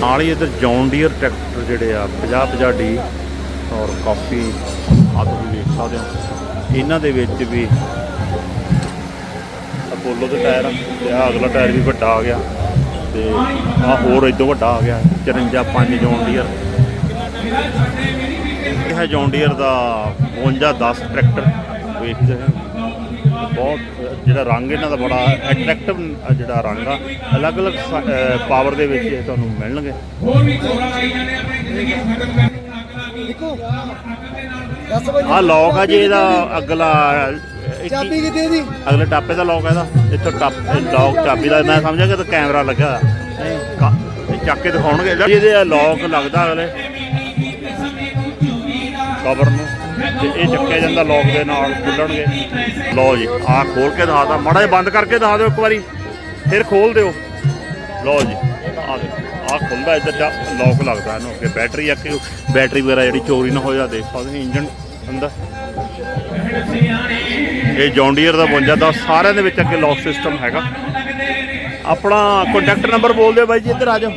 ਨਾਲ ਹੀ ਇਧਰ ਜੌਨ ਡੀਅਰ ਟਰੈਕਟਰ ਜਿਹੜੇ ਆ 50 50 ਡੀ ਔਰ ਕਾਫੀ ਆ ਤੁਸੀਂ ਦੇਖ ਸਕਦੇ ਹੋ। ਇਹਨਾਂ ਦੇ ਵਿੱਚ ਵੀ ਅਪੋਲੋ ਦੇ ਟਾਇਰ ਆ, ਤੇ ਆ ਅਗਲਾ ਟਾਇਰ ਵੀ ਵੱਡਾ ਆ ਗਿਆ। ਤੇ ਆ ਹੋਰ ਇਦੋਂ ਵੱਡਾ ਆ ਗਿਆ 54 5 ਜੌਨ ਡੀਅਰ ਇਹ ਹੈ ਜੌਨ ਡੀਅਰ ਦਾ 52 10 ਟਰੈਕਟਰ। ਵੇਖਦੇ ਹਾਂ। ਬਹੁਤ ਜਿਹੜਾ ਰੰਗ ਇਹਨਾਂ ਦਾ ਬੜਾ ਅਟਰੈਕਟਿਵ ਜਿਹੜਾ ਰੰਗ ਆ ਅਲੱਗ-ਅਲੱਗ ਪਾਵਰ ਦੇ ਵਿੱਚ ਇਹ ਤੁਹਾਨੂੰ ਮਿਲਣਗੇ। ਦੇਖੋ ਦੱਸ ਬਈ ਆ ਲੌਕ ਆ ਜੀ ਇਹਦਾ ਅਗਲਾ ਚਾਬੀ ਕੀ- ਕਿਤੇ ਦੀ? ਅਗਲੇ ਟਾਪੇ ਦਾ ਲੌਕ ਇਹਦਾ। ਇੱਥੋਂ ਟਾਪ ਲੌਕ ਚਾਬੀ ਦਾ ਮੈਂ ਸਮਝਿਆ ਕਿ ਤਾਂ ਕੈਮਰਾ ਲੱਗਾ ਨਹੀਂ। ਕਾ- ਇਹ ਚੱਕ ਕੇ ਦਿਖਾਉਣਗੇ। ਇਹਦੇ ਲੌਕ ਲੱਗਦਾ ਅਗਲੇ। ਕਵਰ ਨੂੰ। ਤੇ ਇਹ ਚੱਕਿਆ ਜਾਂਦਾ ਲੌਕ ਦੇ ਨਾਲ ਖੁੱਲਣਗੇ। ਲਓ ਜੀ ਆਹ ਖੋਲ ਕੇ ਦਿਖਾਤਾ ਮਾੜਾ ਜਿਹਾ ਬੰਦ ਕਰਕੇ ਦਿਖਾ ਦਿਓ ਇੱਕ ਵਾਰੀ। ਫਿਰ ਖੋਲ ਦਿਓ। ਲਓ ਜੀ ਆਹ ਦੇਖੋ ਆਹ ਖੁੱਲਦਾ ਇੱਧਰ ਜਾ ਲੌਕ ਲੱਗਦਾ ਇਹਨੂੰ। ਅੱਗੇ ਬੈਟਰੀ ਆ ਕਿ ਬੈਟਰੀ ਵਗੈਰਾ ਜਿਹੜੀ ਚੋਰੀ ਨਾ ਹੋ ਜਾ ਦੇਖ ਸਕਦੇ ਇੰਜਨ ਅੰਦਰ। ਇਹ ਜੌਂਡੀਅਰ ਦਾ 52 ਦਾ ਸਾਰਿਆਂ ਦੇ ਵਿੱਚ ਅੱਗੇ ਲੌਕ ਸਿਸਟਮ ਹੈਗਾ। ਆਪਣਾ ਕੰਟੈਕਟ ਨੰਬਰ ਬੋਲ ਦਿਓ ਬਾਈ ਜੀ ਇੱਧਰ ਆ ਜਾਓ।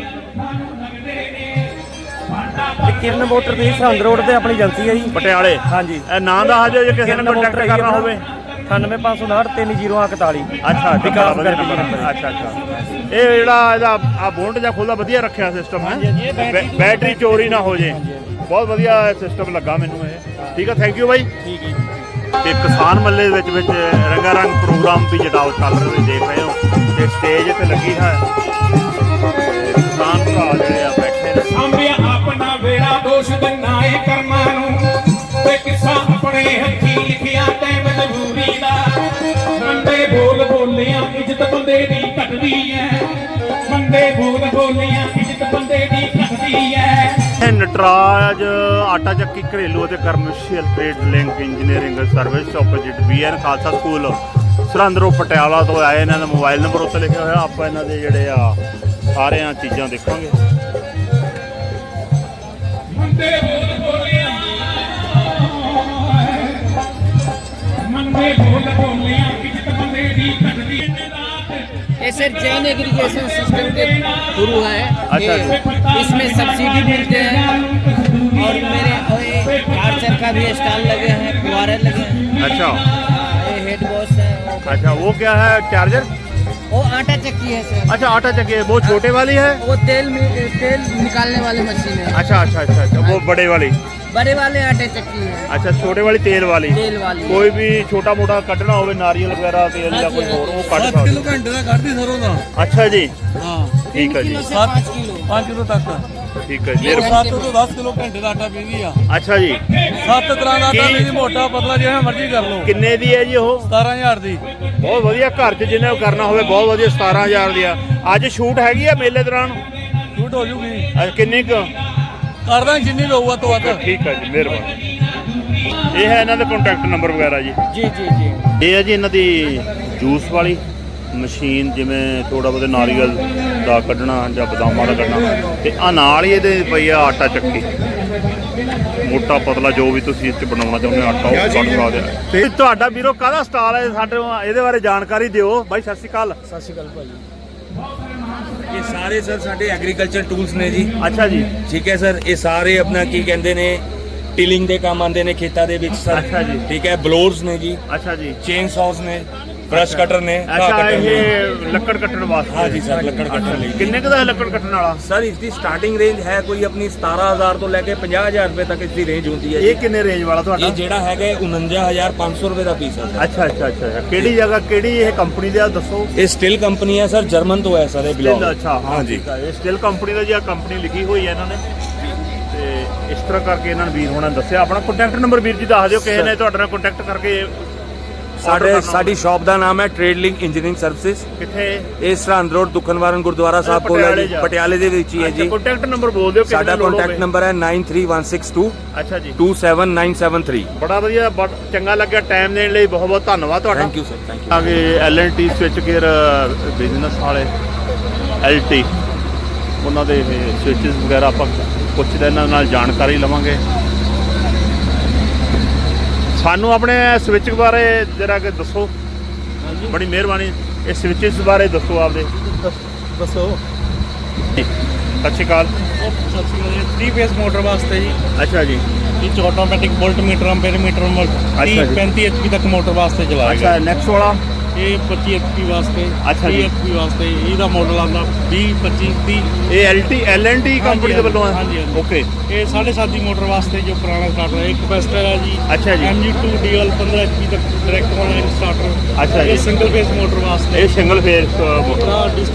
ਕਿਰਨ ਮੋਟਰ ਦੀ ਸਰਹੰਦ ਰੋਡ ਤੇ ਆਪਣੀ ਏਜੰਸੀ ਹੈ ਜੀ। ਪਟਿਆਲੇ। ਹਾਂਜੀ। ਇਹ ਨਾਂ ਦਾ ਹਜੇ ਜੇ ਕਿਸੇ ਨੇ ਕੰਟੈਕਟ ਕਰਨਾ ਹੋਵੇ। 98559 ਅੱਛਾ ਵਿਕਾਸ ਨੰਬਰ ਹੈ। ਅੱਛਾ ਅੱਛਾ। ਇਹ ਜਿਹੜਾ ਇਹਦਾ ਆ ਬੋਲਟ ਜਾਂ ਖੁੱਲਦਾ ਵਧੀਆ ਰੱਖਿਆ ਸਿਸਟਮ ਹੈ। ਬੈ- ਬੈਟਰੀ ਚੋਰੀ ਨਾ ਹੋ ਜੇ। ਬਹੁਤ ਵਧੀਆ ਸਿਸਟਮ ਲੱਗਾ ਮੈਨੂੰ ਇਹ। ਠੀਕ ਹੈ ਥੈਂਕ ਯੂ ਬਾਈ। ਠੀਕ ਹੈ ਤੇ ਕਿਸਾਨ ਮੱਲੇ ਦੇ ਵਿੱਚ ਵਿੱਚ ਰੰਗਾ ਰੰਗ ਪ੍ਰੋਗਰਾਮ ਵੀ ਜਟਾਓ ਚੱਲ ਰਹੇ ਦੇਖ ਰਹੇ ਹੋ ਤੇ ਸਟੇਜ ਤੇ ਲੱਗੀ ਹੈ। ਕਿਸਾਨ ਭਰਾ ਜਿਹੜੇ ਆ ਬੈਠੇ ਨੇ। ਸਾਂਭਿਆ ਆਪਣਾ ਵੇੜਾ, ਦੋਸ਼ ਦਿਨਾ ਕਰਮਾਂ ਨੂੰ। ਤੇ ਕਿਸਾ ਆਪਣੇ ਹੱਥੀ ਲਿਖਿਆ ਤੇ ਮਜਬੂਰੀ ਦਾ। ਬੰਦੇ ਬੋਲ ਬੋਲਿਆ, ਇੱਜ਼ਤ ਬੰਦੇ ਦੀ ਘਟਦੀ ਐ। ਬੰਦੇ ਬੋਲ ਬੋਲਿਆ, ਇੱਜ਼ਤ ਬੰਦੇ ਦੀ ਘਟਦੀ ਐ। ਇਹ ਨਟਰਾਜ, ਆਟਾ ਚੱਕੀ, ਘਰੇਲੂ ਅਤੇ commercial trade link engineering service opposite BN Khalsa school. ਸਰਹੰਦਰੋਂ Patiala ਤੋਂ ਆਏ ਇਹਨਾਂ ਦਾ ਮੋਬਾਈਲ ਨੰਬਰ ਉੱਤੇ ਲਿਖਿਆ ਹੋਇਆ, ਆਪਾਂ ਇਹਨਾਂ ਦੇ ਜਿਹੜੇ ਆ, ਸਾਰਿਆਂ ਚੀਜ਼ਾਂ ਦੇਖਾਂਗੇ। ਬੰਦੇ ਬੋਲ ਬੋਲਿਆ सर जैन एग्रीगेशन सिस्टम के थ्रू है। अच्छा इसमें सब्सिडी मिलते हैं। और मेरे चार्जर का भी स्टॉल लगे हैं फुहारे लगे हैं। अच्छा। हेड वॉश है अच्छा वो क्या है चार्जर वो आटा चक्की है सर अच्छा आटा चक्की है वो छोटे वाली है? वो तेल तेल निकालने वाली मशीन है। अच्छा अच्छा अच्छा अच्छा वो बड़े वाली। बड़े वाले आटे चक्की है अच्छा छोटे वाली तेल वाली तेल वाली ਕੋਈ ਵੀ ਛੋਟਾ ਮੋਟਾ ਕੱਢਣਾ ਹੋਵੇ ਨਾਰੀਅਲ ਵਗੈਰਾ ਤੇਲ ਜਾਂ ਕੋਈ ਹੋਰ ਉਹ ਕੱਢ ਸਕਦੇ ਘੰਟੇ ਦਾ ਕੱਢਦੀ ਸਰੋਂ ਦਾ ਅੱਛਾ ਜੀ ਹਾਂ ਠੀਕ ਹੈ ਜੀ किलो से पाँच किलो 5 ਕਿਲੋ ਤੱਕ ਠੀਕ ਹੈ ਜੀ 7 ਤੋਂ 10 ਕਿਲੋ ਘੰਟੇ ਦਾ ਆਟਾ ਪੀਂਦੀ ਆ ਅੱਛਾ ਜੀ ਸੱਤ ਤਰ੍ਹਾਂ ਦਾ ਆਟਾ ਕੀ? ਪੀਂਦੀ ਮੋਟਾ ਪਤਲਾ ਜਿਹੜਾ ਮਰਜ਼ੀ ਕਰ ਲਓ ਕਿੰਨੇ ਦੀ ਹੈ ਜੀ ਉਹ 17000 ਦੀ ਬਹੁਤ ਵਧੀਆ ਘਰ 'ਚ ਜਿਹਨੇ ਕਰਨਾ ਹੋਵੇ ਬਹੁਤ ਵਧੀਆ 17000 ਦੀ ਆ ਅੱਜ ਸ਼ੂਟ ਹੈਗੀ ਆ ਮੇਲੇ ਦੌਰਾਨ ਛੂਟ ਹੋ ਜੂਗੀ ਅੱਜ ਕਿੰਨੀ ਕੁ ਕਰਦਾ ਜਿੰਨੀ ਲੋਗਾ ਤੋਂ ਵੱਧ ਠੀਕ ਆ ਜੀ ਮਿਹਰਬਾਨੀ। ਇਹ ਹੈ ਇਹਨਾਂ ਦਾ ਕੰਟੈਕਟ ਨੰਬਰ ਵਗੈਰਾ ਜੀ। ਜੀ ਜੀ ਜੀ। ਇਹ ਹੈ ਜੀ ਇਹਨਾਂ ਦੀ ਜੂਸ ਵਾਲੀ ਮਸ਼ੀਨ ਜਿਵੇਂ ਥੋੜਾ ਬਹੁਤੇ ਨਾਰੀਅਲ ਦਾ ਕੱਢਣਾ ਜਾਂ ਬਦਾਮਾਂ ਦਾ ਕੱਢਣਾ। ਤੇ ਆ ਨਾਲ ਹੀ ਇਹਦੇ ਪਈ ਆ ਆਟਾ ਚੱਕੀ। ਮੋਟਾ ਪਤਲਾ ਜੋ ਵੀ ਤੁਸੀਂ ਇਸ ਬਣਾਉਣਾ ਚਾਹੁੰਦੇ ਹੋ ਆਟਾ ਉਹ ਕੱਢ ਸਕਦੇ ਆ। ਤੇ ਤੁਹਾਡਾ ਵੀਰੋ ਕਾਹਦਾ ਸਟਾਲ ਹੈ? ਸਾਡੇ ਇਹਦੇ ਬਾਰੇ ਜਾਣਕਾਰੀ ਦਿਓ। ਬਾਈ ਸਤਿ ਸ਼੍ਰੀ ਅਕਾਲ। ਸਤਿ ਸ਼੍ਰੀ ਅਕਾਲ ਭਾਈ ਇਹ ਸਾਰੇ ਸਰ ਸਾਡੇ ਐਗਰੀਕਲਚਰ ਟੂਲਸ ਨੇ ਜੀ। ਅੱਛਾ ਜੀ। ਠੀਕ ਹੈ ਸਰ ਇਹ ਸਾਰੇ ਆਪਣਾ ਕੀ ਕਹਿੰਦੇ ਨੇ ਟਿਲਿੰਗ ਦੇ ਕੰਮ ਆਉਂਦੇ ਨੇ ਖੇਤਾਂ ਦੇ ਵਿੱਚ ਸਰ। ਅੱਛਾ ਜੀ। ਠੀਕ ਹੈ ਬਲੋਰਸ ਨੇ ਜੀ। ਅੱਛਾ ਜੀ। ਚੇਨ ਸੌਸ ਨੇ। ਬ੍ਰਸ਼ ਕਟਰ ਨੇ। ਘਾਹ ਅੱਛਾ ਕੱਟਰ ਨੇ ਇਹ ਲੱਕੜ ਕੱਟਣ ਵਾਸਤੇ। ਹਾਂ ਜੀ ਸਰ ਲੱਕੜ ਕੱਟਣ ਲਈ। ਕਿੰਨੇ ਕੁ ਦਾ ਹੈ ਲੱਕੜ ਕੱਟਣ ਵਾਲਾ? ਸਰ ਇਸ ਦੀ ਸਟਾਰਟਿੰਗ ਰੇਂਜ ਹੈ ਕੋਈ ਆਪਣੀ 17000 ਤੋਂ ਲੈ ਕੇ 50000 ਰੁਪਏ ਤੱਕ ਇਸ ਦੀ ਰੇਂਜ ਹੁੰਦੀ ਹੈ ਇਹ ਜੀ ਕਿੰਨੇ ਰੇਂਜ ਵਾਲਾ ਤੁਹਾਡਾ? ਇਹ ਜਿਹੜਾ ਹੈਗਾ ਇਹ 49500 ਰੁਪਏ ਦਾ ਪੀਸ ਹੈ ਸਰ ਅੱਛਾ ਅੱਛਾ ਅੱਛਾ ਅੱਛਾ। ਕਿਹੜੀ ਜਗ੍ਹਾ ਕਿਹੜੀ ਇਹ ਕੰਪਨੀ ਦਾ ਦੱਸੋ? ਇਹ ਸਟਿਲ ਕੰਪਨੀ ਹੈ ਸਰ ਜਰਮਨ ਤੋਂ ਹੈ ਸਰ ਇਹ ਬਿਲੋਂਗ ਅੱਛਾ ਹਾਂ ਜੀ। ਇਹ ਸਟਿਲ ਕੰਪਨੀ ਦਾ ਜੀ ਆ ਕੰਪਨੀ ਲਿਖੀ ਹੋਈ ਹੈ ਇਹਨਾਂ ਨੇ। ਤੇ ਇਸ ਤਰ੍ਹਾਂ ਕਰਕੇ ਇਹਨਾਂ ਨੇ ਵੀਰ ਹੋਣਾ ਨੇ ਦੱਸਿਆ। ਆਪਣਾ ਕੰਟੈਕਟ ਨੰਬਰ ਵੀਰ ਜੀ ਦੱਸ ਦਿਓ ਕਿਸੇ ਨੇ ਤੁਹਾਡੇ ਨਾਲ ਕੰਟੈਕਟ ਕਰਕੇ ਸਾਡੇ ਸਾਡੀ ਸ਼ਾਪ ਦਾ ਨਾਮ ਹੈ ਟ੍ਰੇਡ ਲਿੰਕ ਇੰਜੀਨੀਅਰਿੰਗ ਸਰਵਿਸਿਜ਼ ਕਿੱਥੇ? ਇਹ ਸਰਹੰਦ ਰੋਡ ਦੁਖਨਵਾਰਨ ਗੁਰਦੁਆਰਾ ਸਾਹਿਬ ਕੋਲ ਹੈ ਪਟਿਆਲੇ ਜੀ। ਪਟਿਆਲੇ ਦੇ ਵਿੱਚ ਹੀ ਹੈ ਜੀ। ਕੰਟੈਕਟ ਨੰਬਰ ਬੋਲ ਦਿਓ ਸਾਡਾ ਕੰਟੈਕਟ। ਨੰਬਰ ਹੈ 93162 ਅੱਛਾ ਜੀ। 27973 ਬੜਾ ਵਧੀਆ ਚੰਗਾ ਲੱਗਿਆ ਟਾਈਮ ਦੇਣ ਲਈ। ਬਹੁਤ ਬਹੁਤ ਧੰਨਵਾਦ ਤੁਹਾਡਾ। Thank you sir thank you ਆਗੇ L N T switch gear business ਵਾਲੇ ਐਲਟੀ ਉਹਨਾਂ ਦੇ ਸਵਿਚਸ ਵਗੈਰਾ ਆਪਾਂ ਪੁੱਛਦੇ ਇਹਨਾਂ ਨਾਲ ਜਾਣਕਾਰੀ ਲਵਾਂਗੇ। ਸਾਨੂੰ ਆਪਣੇ ਸਵਿਚ ਬਾਰੇ ਜਰਾ ਕਿ ਦੱਸੋ। ਬੜੀ ਮਿਹਰਬਾਨੀ। ਇਹ ਸਵਿਚਸ ਬਾਰੇ ਦੱਸੋ ਆਪਦੇ। ਦੱਸੋ ਸਤਿ ਸ਼੍ਰੀ ਅਕਾਲ। ਸਤਿ ਸ਼੍ਰੀ ਅਕਾਲ 3 ਫੇਸ ਮੋਟਰ ਵਾਸਤੇ ਜੀ। ਅੱਛਾ ਜੀ। ਇਹ automatic voltmeter ampere meter ਅੱਛਾ ਜੀ। 35 ਐਚਪੀ ਤੱਕ ਮੋਟਰ ਵਾਸਤੇ ਚਲਾਇਆ ਅੱਛਾ ਨੈਕਸਟ ਵਾਲਾ। ਇਹ 25 ਐਚਪੀ ਵਾਸਤੇ ਅੱਛਾ ਜੀ। 30 ਐਚਪੀ ਵਾਸਤੇ ਇਹਦਾ ਮਾਡਲ ਆਉਂਦਾ 20 25 30 ਇਹ ਐਲਟੀ ਐਲਐਨਟੀ ਕੰਪਨੀ ਦੇ ਵੱਲੋਂ ਹਾਂਜੀ, ਹੈ ਹਾਂਜੀ। ਓਕੇ ਇਹ 7.5 ਦੀ ਮੋਟਰ ਵਾਸਤੇ ਜੋ ਪੁਰਾਣਾ ਸਟਾਰਟਰ ਹੈ ਇੱਕ ਕਪੈਸਿਟਰ ਹੈ ਜੀ ਅੱਛਾ ਜੀ। MG2 DL 15 HP ਤੱਕ ਡਾਇਰੈਕਟ ਆਨਲਾਈਨ ਸਟਾਰਟਰ ਅੱਛਾ ਜੀ। ਇਹ ਸਿੰਗਲ ਫੇਸ ਮੋਟਰ ਵਾਸਤੇ ਇਹ ਸਿੰਗਲ ਫੇਸ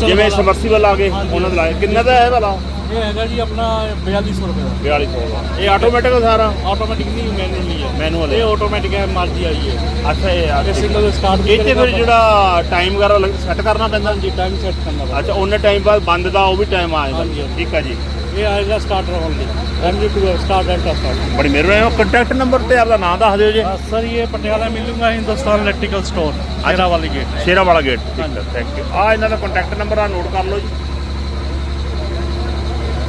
ਜਿਵੇਂ। ਸਮਰਸੀਬਲ ਆ ਗਏ। ਉਹਨਾਂ ਦੇ ਲਾਏ ਕਿੰਨਾ ਦਾ ਹੈ ਵਾਲਾ ਇਹ ਹੈਗਾ ਜੀ ਆਪਣਾ 4200 ਰੁਪਏ ਦਾ। 4200 ਦਾ। ਇਹ ਆਟੋਮੈਟਿਕ ਸਾਰਾ? ਆਟੋਮੈਟਿਕ ਨਹੀਂ ਮੈਨੂਅਲ ਨਹੀਂ ਹੈ। ਮੈਨੂਅਲ ਇਹ ਹੈ ਆਟੋਮੈਟਿਕ ਹੈ ਮਰਜ਼ੀ ਆਈ ਹੈ ਅੱਛਾ ਇਹ ਆ ਇਹ ਸਿੰਗਲ ਸਟਾਰਟ ਇਹ ਤੇ ਫਿਰ ਜਿਹੜਾ ਟਾਈਮ ਵਗੈਰਾ ਸੈੱਟ ਕਰਨਾ ਪੈਂਦਾ? ਹਾਂਜੀ ਟਾਈਮ ਸੈੱਟ ਕਰਨਾ ਪੈਂਦਾ। ਅੱਛਾ ਉਹਨੇ ਟਾਈਮ ਬਾਅਦ ਬੰਦ ਦਾ ਉਹ ਵੀ ਟਾਈਮ ਆ ਹਾਂਜੀ, ਜਾਂਦਾ। ਹਾਂਜੀ। ਠੀਕ ਆ ਜੀ। ਇਹ ਆਏਗਾ starter only MG2 start and start ਬੜੀ ਮਿਹਰਬਾਨੀ ਕੰਟੈਕਟ ਨੰਬਰ ਤੇ ਆਪਦਾ ਨਾਮ ਦੱਸ ਦਿਓ ਜੀ। ਸਰ ਇਹ ਪਟਿਆਲਾ ਮਿਲੂਗਾ ਹਿੰਦੁਸਤਾਨ ਇਲੈਕਟ੍ਰੀਕਲ ਸਟੋਰ ਸ਼ੇਰਾ ਵਾਲੀ ਗੇਟ ਸ਼ੇਰਾ ਵਾਲਾ ਗੇਟ ਠੀਕ ਹੈ ਥੈਂਕ ਯੂ ਆ ਇਹਨਾਂ ਦਾ ਕੰਟੈਕਟ ਨੰਬਰ ਆ ਨੋਟ ਕਰ ਲਓ ਜੀ।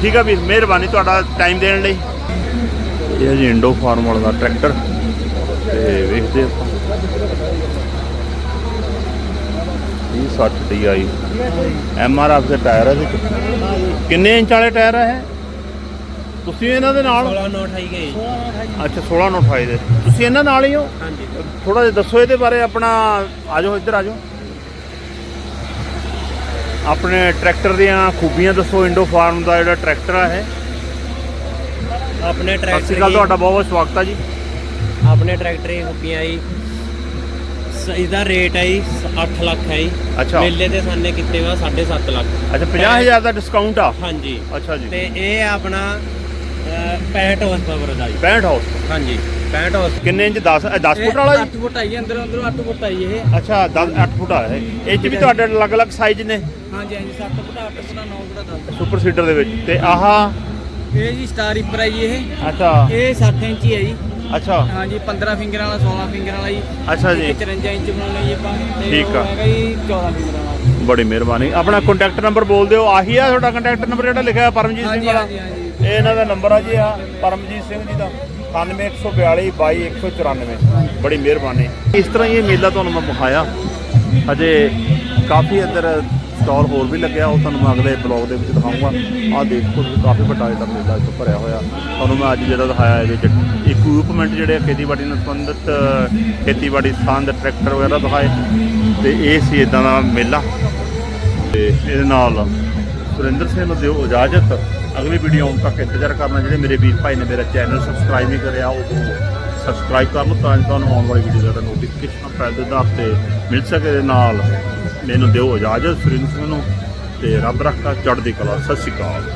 ਠੀਕ ਆ ਵੀਰ ਮਿਹਰਬਾਨੀ ਤੁਹਾਡਾ ਟਾਈਮ ਦੇਣ ਲਈ। ਇਹ ਜੀ ਇੰਡੋ ਫਾਰਮ ਵਾਲਾ ਦਾ ਟਰੈਕਟਰ ਤੇ ਵੇਖਦੇ ਆਪਾਂ। 3060 DI MRF ਦੇ ਟਾਇਰ ਹੈ ਕਿੰਨੇ ਇੰਚ ਵਾਲੇ ਟਾਇਰ ਹੈ ਇਹ? ਤੁਸੀਂ ਇਹਨਾਂ ਦੇ ਨਾਲ? 1628 ਗਏ। ਅੱਛਾ 16 ਨੂੰ 28 ਦੇ। ਤੁਸੀਂ ਇਹਨਾਂ ਨਾਲ ਹੀ ਹੋ? ਹਾਂਜੀ। ਥੋੜਾ ਜਿਹਾ ਦੱਸੋ ਇਹਦੇ ਬਾਰੇ ਆਪਣਾ ਆਜੋ ਇੱਧਰ ਆਜੋ ਆਪਣੇ ਟਰੈਕਟਰ ਦੀਆਂ ਖੂਬੀਆਂ ਦੱਸੋ ਇੰਡੋ ਫਾਰਮ ਦਾ ਜਿਹੜਾ ਟਰੈਕਟਰ ਆ ਇਹ। ਆਪਣੇ ਸਤਿ ਸ਼੍ਰੀ ਟਰੈਕਟਰ ਅਕਾਲ ਤੁਹਾਡਾ ਬਹੁਤ ਬਹੁਤ ਸਵਾਗਤ ਹੈ ਜੀ। ਆਪਣੇ ਟਰੈਕਟਰ ਇਹ ਹੁੱਪੀਆਂ ਜੀ। ਸ- ਇਹਦਾ ਰੇਟ ਹੈ ਜੀ 8 ਲੱਖ ਹੈ ਜੀ। ਅੱਛਾ। ਮੇਲੇ ਤੇ ਸਾਨੇ ਕਿਤੇ ਵਾ 7.5 ਲੱਖ। ਅੱਛਾ 50000 ਦਾ ਡਿਸਕਾਊਂਟ ਆ? ਹਾਂਜੀ। ਅੱਛਾ ਜੀ। ਤੇ ਇਹ ਆਪਣਾ 65 ਹਾਰਸ ਪਾਵਰ ਦਾ ਜੀ। 65 ਹਾਊਸ ਹਾਂਜੀ। 65 ਹਾਰਸ ਕਿੰਨੇ ਇੰਚ? 10 10 ਫੁੱਟ ਵਾਲਾ ਜੀ? 8 ਫੁੱਟ ਆਈ ਅੰਦਰੋਂ ਅੰਦਰੋਂ 8 ਫੁੱਟ ਆਈ ਇਹ। ਅੱਛਾ 10 8 ਫੁੱਟ ਆ ਇਹ। ਇਹ ਚ ਵੀ ਤੁਹਾਡੇ ਅਲੱਗ-ਅਲੱਗ ਸਾਈਜ਼ ਨੇ? ਹਾਂਜੀ ਹਾਂਜੀ 7 ਫੁੱਟ 8 ਫੁੱਟ 9 ਫੁੱਟ 10 ਸੁਪਰ ਸੀਡਰ ਦੇ ਵਿੱਚ। ਤੇ ਆਹ? ਇਹ ਜੀ ਸਟਾਰ ਰਿਪਰ ਹੈ ਜੀ ਇਹ। ਅੱਛਾ। ਇਹ 60 ਇੰਚੀ ਹੈ ਜੀ। ਅੱਛਾ। ਹਾਂਜੀ 15 ਫਿੰਗਰਾਂ ਵਾਲਾ 16 ਫਿੰਗਰਾਂ ਵਾਲਾ ਜੀ। ਅੱਛਾ ਜੀ। ਇੱਕ 54 ਇੰਚ ਬਣਾਉਣਾ ਜੀ ਆਪਾਂ। ਠੀਕ ਆ। ਹੈਗਾ ਜੀ 14 ਫਿੰਗਰਾਂ ਵਾਲਾ। ਬੜੀ ਮਿਹਰਬਾਨੀ। ਆਪਣਾ ਕੰਟੈਕਟ ਨੰਬਰ ਬੋਲ ਦਿਓ। ਆਹੀ ਆ ਤੁਹਾਡਾ ਕੰਟੈਕਟ ਨੰਬਰ ਜਿਹੜਾ ਲਿਖਿਆ ਪਰਮਜੀਤ ਸਿੰਘ ਹਾਂਜੀ ਵਾਲਾ? ਹਾਂਜੀ ਹਾਂਜੀ। ਇਹ ਇਹਨਾਂ ਦਾ ਨੰਬਰ ਆ ਜੀ ਆ, ਪਰਮਜੀਤ ਸਿੰਘ ਜੀ ਦਾ। 9142 22194 ਬੜੀ ਮਿਹਰਬਾਨੀ। ਇਸ ਤਰ੍ਹਾਂ ਹੀ ਇਹ ਮੇਲਾ ਤੁਹਾਨੂੰ ਮੈਂ ਵਿਖਾਇਆ। ਅਜੇ ਕਾਫੀ ਅੰਦਰ ਸਟਾਲ ਹੋਰ ਵੀ ਲੱਗਿਆ, ਉਹ ਤੁਹਾਨੂੰ ਮੈਂ ਅਗਲੇ ਬਲੌਗ ਦੇ ਵਿੱਚ ਦਿਖਾਊਂਗਾ। ਆਹ ਦੇਖੋ, ਤੁਸੀਂ ਕਾਫੀ ਵੱਡਾ ਜਿਹੜਾ ਮੇਲਾ ਇੱਥੇ ਭਰਿਆ ਹੋਇਆ। ਤੁਹਾਨੂੰ ਮੈਂ ਅੱਜ ਜਿਹੜਾ ਦਿਖਾਇਆ ਇਹਦੇ ਵਿੱਚ ਇਕਵਿਪਮੈਂਟ ਜਿਹੜੇ ਆ, ਖੇਤੀਬਾੜੀ ਨਾਲ ਸੰਬੰਧਿਤ ਖੇਤੀਬਾੜੀ ਸੰਦ ਟਰੈਕਟਰ ਵਗੈਰਾ ਦਿਖਾਏ। ਤੇ ਇਹ ਸੀ ਇਦਾਂ ਦਾ ਮੇਲਾ। ਤੇ ਇਹਦੇ ਨਾਲ ਸੁਰਿੰਦਰ ਸਿੰਘ ਨੂੰ ਦਿਓ ਇਜਾਜ਼ਤ। ਅਗਲੀ ਵੀਡੀਓ ਆਉਣ ਤੱਕ ਇੰਤਜ਼ਾਰ ਕਰਨਾ ਜਿਹੜੇ ਮੇਰੇ ਵੀਰ ਭਾਈ ਨੇ ਮੇਰਾ ਚੈਨਲ ਸਬਸਕ੍ਰਾਈਬ ਨਹੀਂ ਕਰਿਆ, ਉਹ ਸਬਸਕ੍ਰਾਈਬ ਕਰ ਲਓ ਤਾਂ ਜੋ ਤੁਹਾਨੂੰ ਆਉਣ ਵਾਲੀ ਵੀਡੀਓ ਦਾ ਨੋਟੀਫਿਕੇਸ਼ਨ ਪਹਿਲ ਦੇ ਆਧਾਰ ਤੇ ਮਿਲ ਸਕੇ ਦੇ ਨਾਲ ਮੈਨੂੰ ਦਿਓ ਇਜਾਜ਼ਤ ਸੁਰਿੰਦਰ ਸਿੰਘ ਨੂੰ ਤੇ ਰੱਬ ਰੱਖਾ ਚੜ੍ਹਦੀ ਕਲਾ, ਸਤਿ ਸ਼੍ਰੀ ਅਕਾਲ।